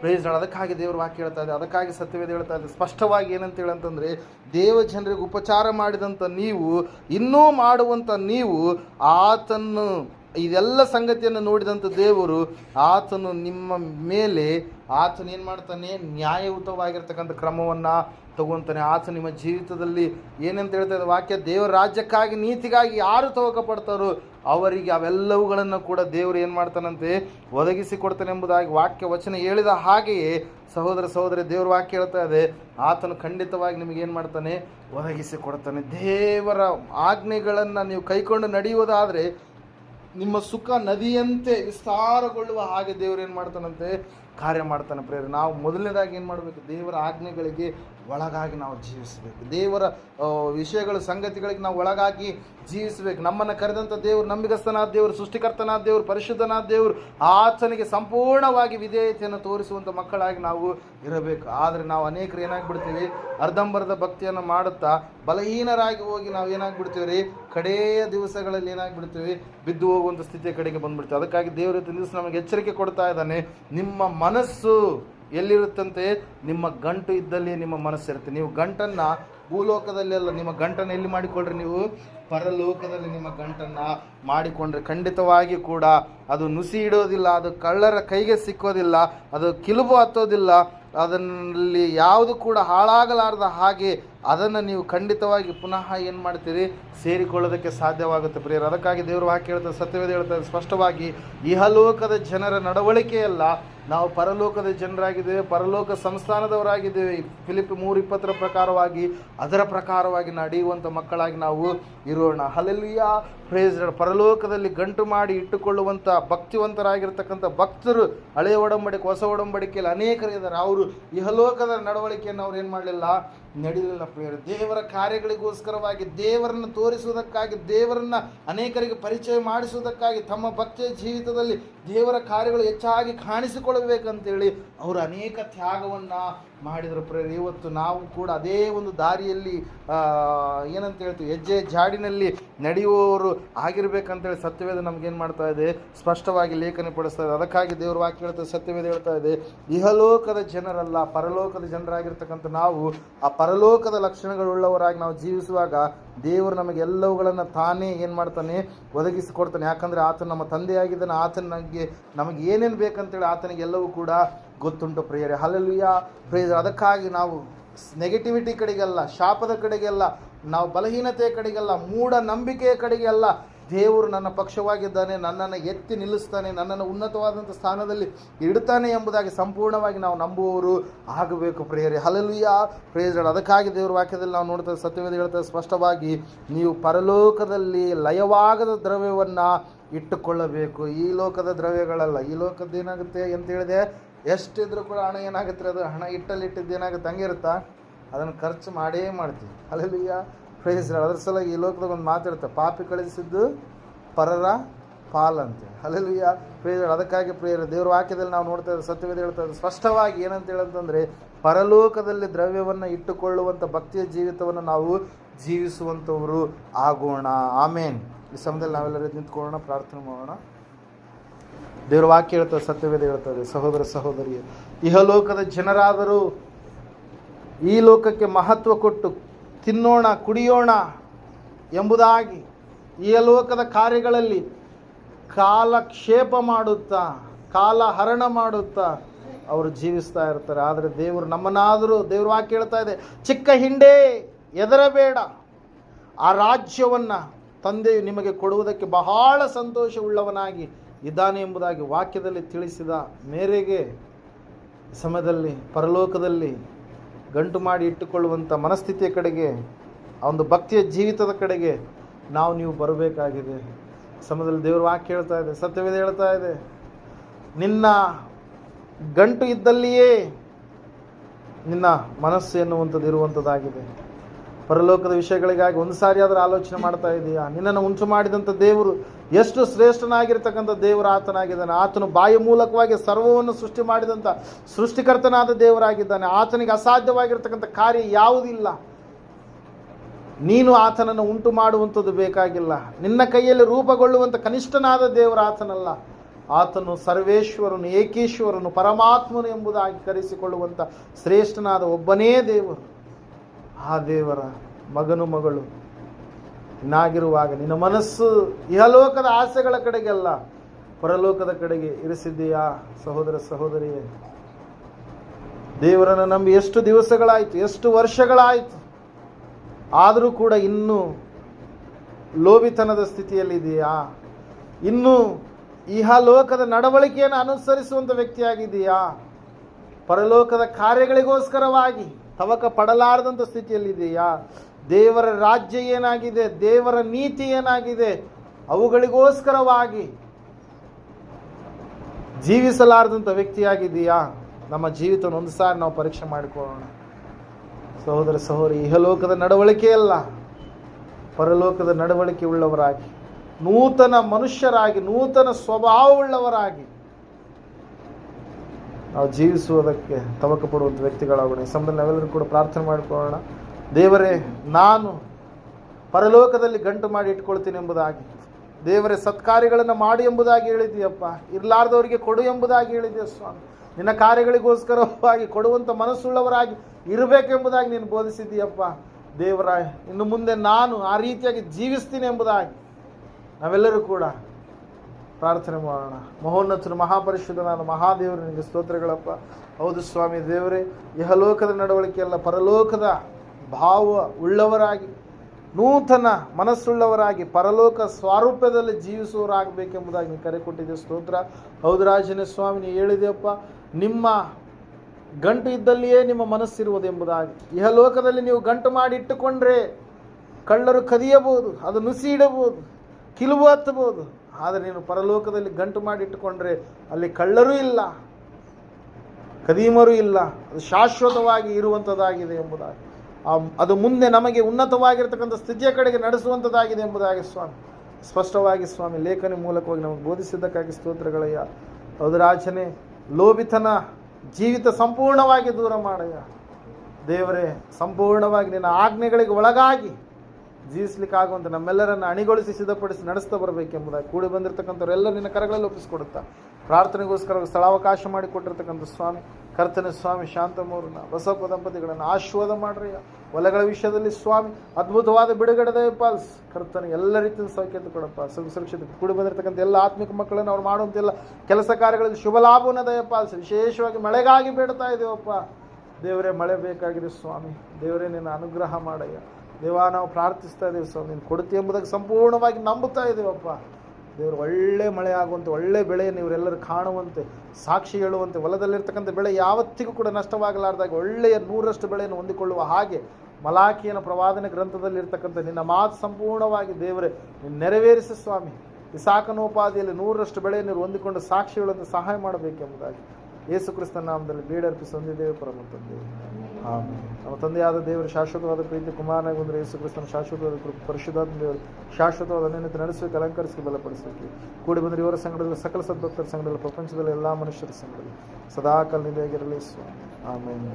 ಪ್ರಯೋಜನ ಅದಕ್ಕಾಗಿ ದೇವರು ವಾಕ್ಯ ಹೇಳ್ತಾ ಇದೆ. ಅದಕ್ಕಾಗಿ ಸತ್ಯವೇದ ಹೇಳ್ತಾ ಇದೆ. ಸ್ಪಷ್ಟವಾಗಿ ಏನಂತ ಹೇಳಂತಂದ್ರೆ ದೇವ ಜನರಿಗೆ ಉಪಚಾರ ಮಾಡಿದಂಥ ನೀವು, ಇನ್ನೂ ಮಾಡುವಂಥ ನೀವು ಆತನ್ನು ಇದೆಲ್ಲ ಸಂಗತಿಯನ್ನು ನೋಡಿದಂಥ ದೇವರು ಆತನು ನಿಮ್ಮ ಮೇಲೆ, ಆತನು ಏನು ಮಾಡ್ತಾನೆ? ನ್ಯಾಯಯುತವಾಗಿರ್ತಕ್ಕಂಥ ಕ್ರಮವನ್ನು ತಗೊತಾನೆ. ಆತ ನಿಮ್ಮ ಜೀವಿತದಲ್ಲಿ ಏನಂತ ಹೇಳ್ತಾ ಇದ್ದ ವಾಕ್ಯ, ದೇವರ ರಾಜ್ಯಕ್ಕಾಗಿ, ನೀತಿಗಾಗಿ ಯಾರು ತವಕ ಪಡ್ತಾರೋ ಅವರಿಗೆ ಅವೆಲ್ಲವುಗಳನ್ನು ಕೂಡ ದೇವರು ಏನು ಮಾಡ್ತಾನಂತೆ? ಒದಗಿಸಿ ಕೊಡ್ತಾನೆ ಎಂಬುದಾಗಿ ವಾಕ್ಯ ವಚನ ಹೇಳಿದ ಹಾಗೆಯೇ ಸಹೋದರ ಸಹೋದರಿ, ದೇವರು ವಾಕ್ಯ ಹೇಳ್ತಾ ಇದೆ. ಆತನು ಖಂಡಿತವಾಗಿ ನಿಮಗೆ ಏನು ಮಾಡ್ತಾನೆ? ಒದಗಿಸಿ ಕೊಡ್ತಾನೆ ದೇವರ ಆಜ್ಞೆಗಳನ್ನು ನೀವು ಕೈಕೊಂಡು ನಡೆಯುವುದಾದರೆ ನಿಮ್ಮ ಸುಖ ನದಿಯಂತೆ ವಿಸ್ತಾರಗೊಳ್ಳುವ ಹಾಗೆ ದೇವರು ಏನು ಮಾಡ್ತಾನಂತೆ? ಕಾರ್ಯ ಮಾಡ್ತಾನೆ ಪ್ರೇರೆ ನಾವು ಮೊದಲನೇದಾಗಿ ಏನು ಮಾಡಬೇಕು? ದೇವರ ಆಜ್ಞೆಗಳಿಗೆ ಒಳಗಾಗಿ ನಾವು ಜೀವಿಸಬೇಕು. ದೇವರ ವಿಷಯಗಳು, ಸಂಗತಿಗಳಿಗೆ ನಾವು ಒಳಗಾಗಿ ಜೀವಿಸಬೇಕು. ನಮ್ಮನ್ನು ಕರೆದಂಥ ದೇವರು ನಂಬಿಗಸ್ತನಾದ ದೇವರು, ಸೃಷ್ಟಿಕರ್ತನಾದ ದೇವರು, ಪರಿಶುದ್ಧನಾದ ದೇವರು, ಆತನಿಗೆ ಸಂಪೂರ್ಣವಾಗಿ ವಿಧೇಯತೆಯನ್ನು ತೋರಿಸುವಂಥ ಮಕ್ಕಳಾಗಿ ನಾವು ಇರಬೇಕು. ಆದರೆ ನಾವು ಅನೇಕರು ಏನಾಗ್ಬಿಡ್ತೀವಿ? ಅರ್ಧಂಬರ್ಧ ಭಕ್ತಿಯನ್ನು ಮಾಡುತ್ತಾ ಬಲಹೀನರಾಗಿ ಹೋಗಿ ನಾವು ಏನಾಗ್ಬಿಡ್ತೀವಿ ರೀ? ಕಡೆಯ ದಿವಸಗಳಲ್ಲಿ ಏನಾಗ್ಬಿಡ್ತೀವಿ? ಬಿದ್ದು ಹೋಗುವಂಥ ಸ್ಥಿತಿಯ ಕಡೆಗೆ ಬಂದ್ಬಿಡ್ತೀವಿ. ಅದಕ್ಕಾಗಿ ದೇವರು ದಿವಸ ನಮಗೆ ಎಚ್ಚರಿಕೆ ಕೊಡ್ತಾ ಇದ್ದಾನೆ. ನಿಮ್ಮ ಮನಸ್ಸು ಎಲ್ಲಿರುತ್ತಂತೆ? ನಿಮ್ಮ ಗಂಟು ಇದ್ದಲ್ಲಿ ನಿಮ್ಮ ಮನಸ್ಸಿರುತ್ತೆ. ನೀವು ಗಂಟನ್ನು ಭೂಲೋಕದಲ್ಲೆಲ್ಲ ನಿಮ್ಮ ಗಂಟನ್ನು ಎಲ್ಲಿ ಮಾಡಿಕೊಳ್ಳ್ರಿ ನೀವು? ಪರಲೋಕದಲ್ಲಿ ನಿಮ್ಮ ಗಂಟನ್ನು ಮಾಡಿಕೊಂಡ್ರೆ ಖಂಡಿತವಾಗಿ ಕೂಡ ಅದು ನುಸಿ ಇಡೋದಿಲ್ಲ, ಅದು ಕಳ್ಳರ ಕೈಗೆ ಸಿಕ್ಕೋದಿಲ್ಲ, ಅದು ಕಿಲುಬು ಹತ್ತೋದಿಲ್ಲ. ಅದರಲ್ಲಿ ಯಾವುದು ಕೂಡ ಹಾಳಾಗಲಾರದ ಹಾಗೆ ಅದನ್ನು ನೀವು ಖಂಡಿತವಾಗಿ ಪುನಃ ಏನು ಮಾಡ್ತೀರಿ? ಸೇರಿಕೊಳ್ಳೋದಕ್ಕೆ ಸಾಧ್ಯವಾಗುತ್ತೆ ಪ್ರಿಯರು. ಅದಕ್ಕಾಗಿ ದೇವರು ವಾಕ್ಯ ಹೇಳ್ತಾರೆ, ಸತ್ಯವೇದ ಹೇಳ್ತಾರೆ, ಸ್ಪಷ್ಟವಾಗಿ ಇಹಲೋಕದ ಜನರ ನಡವಳಿಕೆಯಲ್ಲ ನಾವು ಪರಲೋಕದ ಜನರಾಗಿದ್ದೇವೆ, ಪರಲೋಕ ಸಂಸ್ಥಾನದವರಾಗಿದ್ದೇವೆ. ಫಿಲಿಪ್ ಮೂರು ಇಪ್ಪತ್ತರ ಪ್ರಕಾರವಾಗಿ, ಅದರ ಪ್ರಕಾರವಾಗಿ ನಡೆಯುವಂಥ ಮಕ್ಕಳಾಗಿ ನಾವು ಇರೋಣ. ಹಲಲಿಯ ಪ್ರೇಸ್ ಪರಲೋಕದಲ್ಲಿ ಗಂಟು ಮಾಡಿ ಇಟ್ಟುಕೊಳ್ಳುವಂಥ ಭಕ್ತಿವಂತರಾಗಿರ್ತಕ್ಕಂಥ ಭಕ್ತರು ಹಳೆಯ ಒಡಂಬಡಿಕೆ, ಹೊಸ ಒಡಂಬಡಿಕೆಯಲ್ಲಿ ಅನೇಕರು ಇದ್ದಾರೆ. ಅವರು ಇಹಲೋಕದ ನಡವಳಿಕೆಯನ್ನು ಅವ್ರು ಏನು ಮಾಡಲಿಲ್ಲ? ನಡೀಲಿಲ್ಲ ಪ್ರಿಯರು. ದೇವರ ಕಾರ್ಯಗಳಿಗೋಸ್ಕರವಾಗಿ, ದೇವರನ್ನು ತೋರಿಸುವುದಕ್ಕಾಗಿ, ದೇವರನ್ನು ಅನೇಕರಿಗೆ ಪರಿಚಯ ಮಾಡಿಸುವುದಕ್ಕಾಗಿ, ತಮ್ಮ ಭಕ್ತಿಯ ಜೀವಿತದಲ್ಲಿ ದೇವರ ಕಾರ್ಯಗಳು ಹೆಚ್ಚಾಗಿ ಕಾಣಿಸಿಕೊಳ್ಳಬೇಕಂತೇಳಿ ಅವರು ಅನೇಕ ತ್ಯಾಗವನ್ನು ಮಾಡಿದ್ರು ಪ್ರೇರಿ, ಇವತ್ತು ನಾವು ಕೂಡ ಅದೇ ಒಂದು ದಾರಿಯಲ್ಲಿ ಏನಂತ ಹೇಳ್ತೀವಿ, ಹೆಜ್ಜೆ ಜಾಡಿನಲ್ಲಿ ನಡೆಯುವವರು ಆಗಿರ್ಬೇಕಂತೇಳಿ ಸತ್ಯವೇದ ನಮ್ಗೇನು ಮಾಡ್ತಾ ಇದೆ? ಸ್ಪಷ್ಟವಾಗಿ ಲೇಖನ ಪಡಿಸ್ತಾ ಇದೆ. ಅದಕ್ಕಾಗಿ ದೇವರು ವಾಕ್ಯ ಹೇಳ್ತಾರೆ ಸತ್ಯವೇದ ಹೇಳ್ತಾ ಇದೆ, ಇಹಲೋಕದ ಜನರಲ್ಲ, ಪರಲೋಕದ ಜನರಾಗಿರ್ತಕ್ಕಂಥ ನಾವು, ಆ ಪರಲೋಕದ ಲಕ್ಷಣಗಳುಳ್ಳವರಾಗಿ ನಾವು ಜೀವಿಸುವಾಗ ದೇವರು ನಮಗೆ ಎಲ್ಲವುಗಳನ್ನು ತಾನೇ ಏನು ಮಾಡ್ತಾನೆ? ಒದಗಿಸಿಕೊಡ್ತಾನೆ. ಯಾಕಂದರೆ ಆತನ ನಮ್ಮ ತಂದೆಯಾಗಿದ್ದಾನೆ ಆತನ ನಮಗೆ ನಮಗೆ ಏನೇನು ಬೇಕಂತೇಳಿ ಆತನಿಗೆ ಎಲ್ಲವೂ ಕೂಡ ಗೊತ್ತುಂಟು ಪ್ರಿಯರೇ. ಹಲಲುಯ ಪ್ರಿಯ ಅದಕ್ಕಾಗಿ ನಾವು ನೆಗೆಟಿವಿಟಿ ಕಡೆಗೆಲ್ಲ, ಶಾಪದ ಕಡೆಗೆಲ್ಲ, ನಾವು ಬಲಹೀನತೆಯ ಕಡೆಗೆಲ್ಲ ಮೂಢ ನಂಬಿಕೆಯ ಕಡೆಗೆಲ್ಲ ದೇವರು ನನ್ನ ಪಕ್ಷವಾಗಿದ್ದಾನೆ, ನನ್ನನ್ನು ಎತ್ತಿ ನಿಲ್ಲಿಸ್ತಾನೆ, ನನ್ನನ್ನು ಉನ್ನತವಾದಂಥ ಸ್ಥಾನದಲ್ಲಿ ಇಡ್ತಾನೆ ಎಂಬುದಾಗಿ ಸಂಪೂರ್ಣವಾಗಿ ನಾವು ನಂಬುವವರು ಆಗಬೇಕು ಪ್ರಿಯರೇ. ಹಲಲುಯ ಪ್ರೇಯರ್ ಅದಕ್ಕಾಗಿ ದೇವರ ವಾಕ್ಯದಲ್ಲಿ ನಾವು ನೋಡ್ತೇವೆ ಸತ್ಯವೇದ ಹೇಳ್ತೇವೆ ಸ್ಪಷ್ಟವಾಗಿ ನೀವು ಪರಲೋಕದಲ್ಲಿ ಲಯವಾಗದ ದ್ರವ್ಯವನ್ನು ಇಟ್ಟುಕೊಳ್ಳಬೇಕು. ಈ ಲೋಕದ ದ್ರವ್ಯಗಳಲ್ಲ, ಈ ಲೋಕದ ಏನಾಗುತ್ತೆ ಅಂತ ಹೇಳಿದೆ? ಎಷ್ಟಿದ್ರೂ ಕೂಡ ಹಣ ಏನಾಗುತ್ತೆ ಅದು? ಹಣ ಇಟ್ಟಲ್ಲಿ ಇಟ್ಟಿದ್ದು ಏನಾಗುತ್ತೆ? ಹಂಗೆ ಇರುತ್ತಾ ಅದನ್ನು ಖರ್ಚು ಮಾಡೇ ಮಾಡ್ತೀವಿ. ಅಲ್ಲಿಯ ಪ್ರೈಸ್ ಅದ್ರ ಸಲುವಾಗಿ ಈ ಲೋಕದಾಗ ಒಂದು ಮಾತಿರುತ್ತೆ ಪಾಪಿ ಕಳಿಸಿದ್ದು ಪರರ ಪಾಲಂತೆ. ಅಲ್ಲಿಯ ಪ್ರೇಯರ್ ಅದಕ್ಕಾಗಿ ಪ್ರೇಯರ್, ದೇವ್ರ ವಾಕ್ಯದಲ್ಲಿ ನಾವು ನೋಡ್ತಾ ಇದ್ದೀವಿ ಸತ್ಯವೇದ ಹೇಳ್ತಾ ಸ್ಪಷ್ಟವಾಗಿ ಏನಂತ ಹೇಳಂತಂದರೆ ಪರಲೋಕದಲ್ಲಿ ದ್ರವ್ಯವನ್ನು ಇಟ್ಟುಕೊಳ್ಳುವಂಥ ಭಕ್ತಿಯ ಜೀವಿತವನ್ನು ನಾವು ಜೀವಿಸುವಂಥವರು ಆಗೋಣ. ಆಮೇನ್. ಈ ಸಮಯದಲ್ಲಿ ನಾವೆಲ್ಲರೂ ನಿಂತ್ಕೊಳ್ಳೋಣ, ಪ್ರಾರ್ಥನೆ ಮಾಡೋಣ. ದೇವರ ವಾಕ್ಯ ಹೇಳ್ತದೆ, ಸತ್ಯವೇದ ಹೇಳ್ತದೆ, ಸಹೋದರ ಸಹೋದರಿ ಇಹಲೋಕದ ಜನರಾದರೂ ಈ ಲೋಕಕ್ಕೆ ಮಹತ್ವ ಕೊಟ್ಟು ತಿನ್ನೋಣ, ಕುಡಿಯೋಣ ಎಂಬುದಾಗಿ ಈ ಲೋಕದ ಕಾರ್ಯಗಳಲ್ಲಿ ಕಾಲಕ್ಷೇಪ ಮಾಡುತ್ತಾ ಕಾಲ ಹರಣ ಮಾಡುತ್ತಾ ಅವರು ಜೀವಿಸ್ತಾ ಇರ್ತಾರೆ. ಆದರೆ ದೇವರು ನಮ್ಮನ್ನಾದರೂ, ದೇವ್ರ ವಾಕ್ಯ ಹೇಳ್ತಾ ಇದೆ, ಚಿಕ್ಕ ಹಿಂಡೆ ಎದರಬೇಡ ಆ ರಾಜ್ಯವನ್ನು ತಂದೆಯು ನಿಮಗೆ ಕೊಡುವುದಕ್ಕೆ ಬಹಳ ಸಂತೋಷವುಳ್ಳವನಾಗಿ ಇದ್ದಾನೆ ಎಂಬುದಾಗಿ ವಾಕ್ಯದಲ್ಲಿ ತಿಳಿಸಿದ ಮೇರೆಗೆ ಸಮಯದಲ್ಲಿ, ಪರಲೋಕದಲ್ಲಿ ಗಂಟು ಮಾಡಿ ಇಟ್ಟುಕೊಳ್ಳುವಂಥ ಮನಸ್ಥಿತಿಯ ಕಡೆಗೆ, ಆ ಒಂದು ಭಕ್ತಿಯ ಜೀವಿತದ ಕಡೆಗೆ ನಾವು ನೀವು ಬರಬೇಕಾಗಿದೆ. ಸಮಯದಲ್ಲಿ ದೇವರು ವಾಕ್ಯ ಹೇಳ್ತಾ ಇದೆ, ಸತ್ಯವೇದ ಹೇಳ್ತಾ ಇದೆ. ನಿನ್ನ ಗಂಟು ಇದ್ದಲ್ಲಿಯೇ ನಿನ್ನ ಮನಸ್ಸು ಎನ್ನುವಂಥದ್ದು ಇರುವಂಥದ್ದಾಗಿದೆ. ಪರಲೋಕದ ವಿಷಯಗಳಿಗಾಗಿ ಒಂದು ಸಾರಿ ಆದರೂ ಆಲೋಚನೆ ಮಾಡ್ತಾ ಇದೆಯಾ? ನಿನ್ನನ್ನು ಉಂಟು ಮಾಡಿದಂಥ ದೇವರು ಎಷ್ಟು ಶ್ರೇಷ್ಠನಾಗಿರ್ತಕ್ಕಂಥ ದೇವರು ಆತನಾಗಿದ್ದಾನೆ. ಆತನು ಬಾಯಿ ಮೂಲಕವಾಗಿ ಸರ್ವವನ್ನು ಸೃಷ್ಟಿ ಮಾಡಿದಂಥ ಸೃಷ್ಟಿಕರ್ತನಾದ ದೇವರಾಗಿದ್ದಾನೆ. ಆತನಿಗೆ ಅಸಾಧ್ಯವಾಗಿರ್ತಕ್ಕಂಥ ಕಾರ್ಯ ಯಾವುದಿಲ್ಲ. ನೀನು ಆತನನ್ನು ಉಂಟು ಮಾಡುವಂಥದ್ದು ಬೇಕಾಗಿಲ್ಲ. ನಿನ್ನ ಕೈಯಲ್ಲಿ ರೂಪುಗೊಳ್ಳುವಂಥ ಕನಿಷ್ಠನಾದ ದೇವರು ಆತನಲ್ಲ. ಆತನು ಸರ್ವೇಶ್ವರನು, ಏಕೇಶ್ವರನು, ಪರಮಾತ್ಮನು ಎಂಬುದಾಗಿ ಕರೆಸಿಕೊಳ್ಳುವಂಥ ಶ್ರೇಷ್ಠನಾದ ಒಬ್ಬನೇ ದೇವರು. ಆ ದೇವರ ಮಗನು ಮಗಳು ನಾಗಿರುವಾಗ ನಿನ್ನ ಮನಸ್ಸು ಇಹಲೋಕದ ಆಸೆಗಳ ಕಡೆಗೆಲ್ಲ ಪರಲೋಕದ ಕಡೆಗೆ ಇರಿಸಿದ್ದೀಯಾ ಸಹೋದರ ಸಹೋದರಿಯೇ? ದೇವರನ್ನು ನಂಬಿ ಎಷ್ಟು ದಿವಸಗಳಾಯಿತು, ಎಷ್ಟು ವರ್ಷಗಳಾಯಿತು, ಆದರೂ ಕೂಡ ಇನ್ನೂ ಲೋಭಿತನದ ಸ್ಥಿತಿಯಲ್ಲಿದೆಯಾ ಇನ್ನೂ ಇಹಲೋಕದ ನಡವಳಿಕೆಯನ್ನು ಅನುಸರಿಸುವಂಥ ವ್ಯಕ್ತಿಯಾಗಿದೆಯಾ ಪರಲೋಕದ ಕಾರ್ಯಗಳಿಗೋಸ್ಕರವಾಗಿ ತವಕ ಪಡಲಾರದಂಥ ಸ್ಥಿತಿಯಲ್ಲಿದೆಯಾ ದೇವರ ರಾಜ್ಯ ಏನಾಗಿದೆ? ದೇವರ ನೀತಿ ಏನಾಗಿದೆ? ಅವುಗಳಿಗೋಸ್ಕರವಾಗಿ ಜೀವಿಸಲಾರದಂಥ ವ್ಯಕ್ತಿಯಾಗಿದೆಯಾ ನಮ್ಮ ಜೀವಿತವನ್ನು ಒಂದು ಸಾರಿ ನಾವು ಪರೀಕ್ಷೆ ಮಾಡಿಕೊಳ್ಳೋಣ. ಸಹೋದರ, ಸಹೋದರಿ, ಇಹಲೋಕದ ನಡವಳಿಕೆ ಅಲ್ಲ. ಪರಲೋಕದ ನಡವಳಿಕೆ ಉಳ್ಳವರಾಗಿ, ನೂತನ ಮನುಷ್ಯರಾಗಿ, ನೂತನ ಸ್ವಭಾವವುಳ್ಳವರಾಗಿ ನಾವು ಜೀವಿಸುವುದಕ್ಕೆ ತವಕ ಪಡುವಂಥ ವ್ಯಕ್ತಿಗಳಾಗೋಣ. ಈ ಸಂಬಂಧ ನಾವೆಲ್ಲರೂ ಕೂಡ ಪ್ರಾರ್ಥನೆ ಮಾಡಿಕೊಳ್ಳೋಣ. ದೇವರೇ, ನಾನು ಪರಲೋಕದಲ್ಲಿ ಗಂಟು ಮಾಡಿ ಇಟ್ಕೊಳ್ತೀನಿ ಎಂಬುದಾಗಿ. ದೇವರೇ, ಸತ್ಕಾರ್ಯಗಳನ್ನು ಮಾಡಿ ಎಂಬುದಾಗಿ ಹೇಳಿದೆಯಪ್ಪ ಇರಲಾರ್ದವರಿಗೆ ಕೊಡು ಎಂಬುದಾಗಿ ಹೇಳಿದೆಯ ಸ್ವಾಮಿ. ನಿನ್ನ ಕಾರ್ಯಗಳಿಗೋಸ್ಕರವಾಗಿ ಕೊಡುವಂಥ ಮನಸ್ಸುಳ್ಳವರಾಗಿ ಇರಬೇಕೆಂಬುದಾಗಿ ನೀನು ಬೋಧಿಸಿದ್ದೀಯಪ್ಪ. ದೇವರ, ಇನ್ನು ಮುಂದೆ ನಾನು ಆ ರೀತಿಯಾಗಿ ಜೀವಿಸ್ತೀನಿ ಎಂಬುದಾಗಿ ನಾವೆಲ್ಲರೂ ಕೂಡ ಪ್ರಾರ್ಥನೆ ಮಾಡೋಣ. ಮಹೋನ್ನತನು, ಮಹಾಪರಿಶುದ್ಧನಾದ ಮಹಾದೇವರು, ನಿನಗೆ ಸ್ತೋತ್ರಗಳಪ್ಪ. ಹೌದು ಸ್ವಾಮಿ ದೇವರೇ, ಇಹಲೋಕದ ನಡವಳಿಕೆಯಲ್ಲ ಪರಲೋಕದ ಭಾವ ಉಳ್ಳವರಾಗಿ, ನೂತನ ಮನಸ್ಸುಳ್ಳವರಾಗಿ, ಪರಲೋಕ ಸ್ವಾರೂಪ್ಯದಲ್ಲಿ ಜೀವಿಸುವವರಾಗಬೇಕೆಂಬುದಾಗಿ ನೀವು ಕರೆ ಕೊಟ್ಟಿದ್ದೆ ಸ್ತೋತ್ರ. ಹೌದು ರಾಜನ ಸ್ವಾಮಿ ನೀವು ಹೇಳಿದೆಯಪ್ಪ, ನಿಮ್ಮ ಗಂಟು ಇದ್ದಲ್ಲಿಯೇ ನಿಮ್ಮ ಮನಸ್ಸಿರುವುದೆಂಬುದಾಗಿ. ಇಹಲೋಕದಲ್ಲಿ ನೀವು ಗಂಟು ಮಾಡಿ ಇಟ್ಟುಕೊಂಡ್ರೆ ಕಳ್ಳರು ಕದಿಯಬಹುದು, ಅದು ನುಸಿ ಇಡಬಹುದು, ಕಿಲುಬು ಹತ್ತಬಹುದು. ಆದರೆ ನೀನು ಪರಲೋಕದಲ್ಲಿ ಗಂಟು ಮಾಡಿ ಇಟ್ಟುಕೊಂಡ್ರೆ ಅಲ್ಲಿ ಕಳ್ಳರೂ ಇಲ್ಲ, ಕದೀಮರು ಇಲ್ಲ, ಅದು ಶಾಶ್ವತವಾಗಿ ಇರುವಂಥದ್ದಾಗಿದೆ ಎಂಬುದಾಗಿ. ಅದು ಮುಂದೆ ನಮಗೆ ಉನ್ನತವಾಗಿರ್ತಕ್ಕಂಥ ಸ್ಥಿತಿಯ ಕಡೆಗೆ ನಡೆಸುವಂಥದ್ದಾಗಿದೆ ಎಂಬುದಾಗಿ ಸ್ವಾಮಿ. ಸ್ಪಷ್ಟವಾಗಿ ಸ್ವಾಮಿ, ಲೇಖನ ಮೂಲಕವಾಗಿ ನಮಗೆ ಬೋಧಿಸಿದ್ದಕ್ಕಾಗಿ ಸ್ತೋತ್ರಗಳಯ್ಯ. ಅದರಾಚನೆ ಲೋಭಿತನ ಜೀವಿತ ಸಂಪೂರ್ಣವಾಗಿ ದೂರ ಮಾಡಯ್ಯ. ದೇವರೇ, ಸಂಪೂರ್ಣವಾಗಿ ನಿನ್ನ ಆಜ್ಞೆಗಳಿಗೆ ಒಳಗಾಗಿ ಜೀವಿಸ್ಲಿಕ್ಕಾಗುವಂತೆ ನಮ್ಮೆಲ್ಲರನ್ನು ಅಣಿಗೊಳಿಸಿ ಸಿದ್ಧಪಡಿಸಿ ನಡೆಸ್ತಾ ಬರಬೇಕೆಂಬುದಾಗಿ ಕೂಡಿ ಬಂದಿರತಕ್ಕಂಥವ್ರೆಲ್ಲ ನಿನ್ನ ಕರಗಳಲ್ಲಿ ಒಪ್ಪಿಸ್ಕೊಡುತ್ತಾ ಪ್ರಾರ್ಥನೆಗೋಸ್ಕರ ಸ್ಥಳಾವಕಾಶ ಮಾಡಿಕೊಟ್ಟಿರ್ತಕ್ಕಂಥ ಸ್ವಾಮಿ, ಕರ್ತನ ಸ್ವಾಮಿ, ಶಾಂತಮೂರ್ನ ಬಸಪ್ಪ ದಂಪತಿಗಳನ್ನು ಆಶೀರ್ವಾದ ಮಾಡ್ರಿ ಹೊಲಗಳ ವಿಷಯದಲ್ಲಿ ಸ್ವಾಮಿ, ಅದ್ಭುತವಾದ ಬಿಡುಗಡೆ ದಯಪಾಲ್ಸ್ ಕರ್ತನ, ಎಲ್ಲ ರೀತಿಯ ಸೌಖ್ಯತೆ ಕೊಡಪ್ಪ. ಸುರಕ್ಷಿತ ಕೂಡಿ ಬಂದಿರತಕ್ಕಂಥ ಎಲ್ಲ ಆತ್ಮಿಕ ಮಕ್ಕಳನ್ನು ಅವ್ರು ಮಾಡುವಂತೆಲ್ಲ ಕೆಲಸ ಕಾರ್ಯಗಳಲ್ಲಿ ಶುಭ ಲಾಭವನ್ನು ದಯಪಾಲಿಸಿ ವಿಶೇಷವಾಗಿ ಮಳೆಗಾಗಿ ಬೇಡ್ತಾ ಇದ್ದೇವಪ್ಪ ದೇವರೇ, ಮಳೆ ಬೇಕಾಗಿದೆ ಸ್ವಾಮಿ. ದೇವರೇ, ನಿನ್ನ ಅನುಗ್ರಹ ಮಾಡಯ್ಯ. ದೇವ, ನಾವು ಪ್ರಾರ್ಥಿಸ್ತಾ ಇದ್ದೀವಿ ಸ್ವಾಮಿ, ನೀನು ಕೊಡ್ತಿ ಎಂಬುದಾಗಿ ಸಂಪೂರ್ಣವಾಗಿ ನಂಬುತ್ತಾ ಇದ್ದೀವಪ್ಪ ದೇವರು ಒಳ್ಳೆ ಮಳೆ ಆಗುವಂತೆ, ಒಳ್ಳೆ ಬೆಳೆಯನ್ನು ಇವರೆಲ್ಲರೂ ಕಾಣುವಂತೆ, ಸಾಕ್ಷಿ ಹೇಳುವಂತೆ, ಹೊಲದಲ್ಲಿರ್ತಕ್ಕಂಥ ಬೆಳೆ ಯಾವತ್ತಿಗೂ ಕೂಡ ನಷ್ಟವಾಗಲಾರ್ದಾಗ ಒಳ್ಳೆಯ ನೂರಷ್ಟು ಬೆಳೆಯನ್ನು ಹೊಂದಿಕೊಳ್ಳುವ ಹಾಗೆ ಮಲಾಖಿಯನ ಪ್ರವಾದನ ಗ್ರಂಥದಲ್ಲಿರ್ತಕ್ಕಂಥ ನಿನ್ನ ಮಾತು ಸಂಪೂರ್ಣವಾಗಿ ದೇವರೇ, ನೀನು ನೆರವೇರಿಸಿ ಸ್ವಾಮಿ. ಈ ಸಾಕನೋಪಾದಿಯಲ್ಲಿ ನೂರರಷ್ಟು ಬೆಳೆಯನ್ನು ಇವರು ಹೊಂದಿಕೊಂಡು ಸಾಕ್ಷಿ ಹೇಳುವಂತೆ ಸಹಾಯ ಮಾಡಬೇಕೆಂಬುದಾಗಿ ಯೇಸು ಕ್ರಿಸ್ತನ ನಾಮದಲ್ಲಿ ಬೀಡರ್ಪಿಸಿ ಹೊಂದಿದ್ದೇವೆ ಪರಮ ತಂದೆ ನಮ್ಮ ತಂದೆಯಾದ ದೇವರ ಶಾಶ್ವತವಾದ ಪ್ರೀತಿ, ಕುಮಾರನಾಗಿ ಬಂದರೆ ಯೇಸು ಕ್ರಿಸ್ತನ ಶಾಶ್ವತವಾದ ಪರಿಶುದ್ಧ ಪರಿಶುದ್ಧಾತ್ಮ ದೇವರು ಶಾಶ್ವತವಾದ ಅನ್ಯತೆ ನಡೆಸಬೇಕು, ಅಲಂಕರಿಸಿ, ಬಲಪಡಿಸಬೇಕು. ಕೂಡಿ ಬಂದರೆ ಇವರ ಸಂಗಡದಲ್ಲಿ, ಸಕಲ ಸದ್ಭಕ್ತರ ಸಂಗಡದಲ್ಲಿ, ಪ್ರಪಂಚದಲ್ಲಿ ಎಲ್ಲ ಮನುಷ್ಯರ ಸಂಗಡದಲ್ಲಿ ಸದಾಕಾಲ ಆಗಿರಲಿ ಸ್ವಾಮಿ. ಆಮೇಲೆ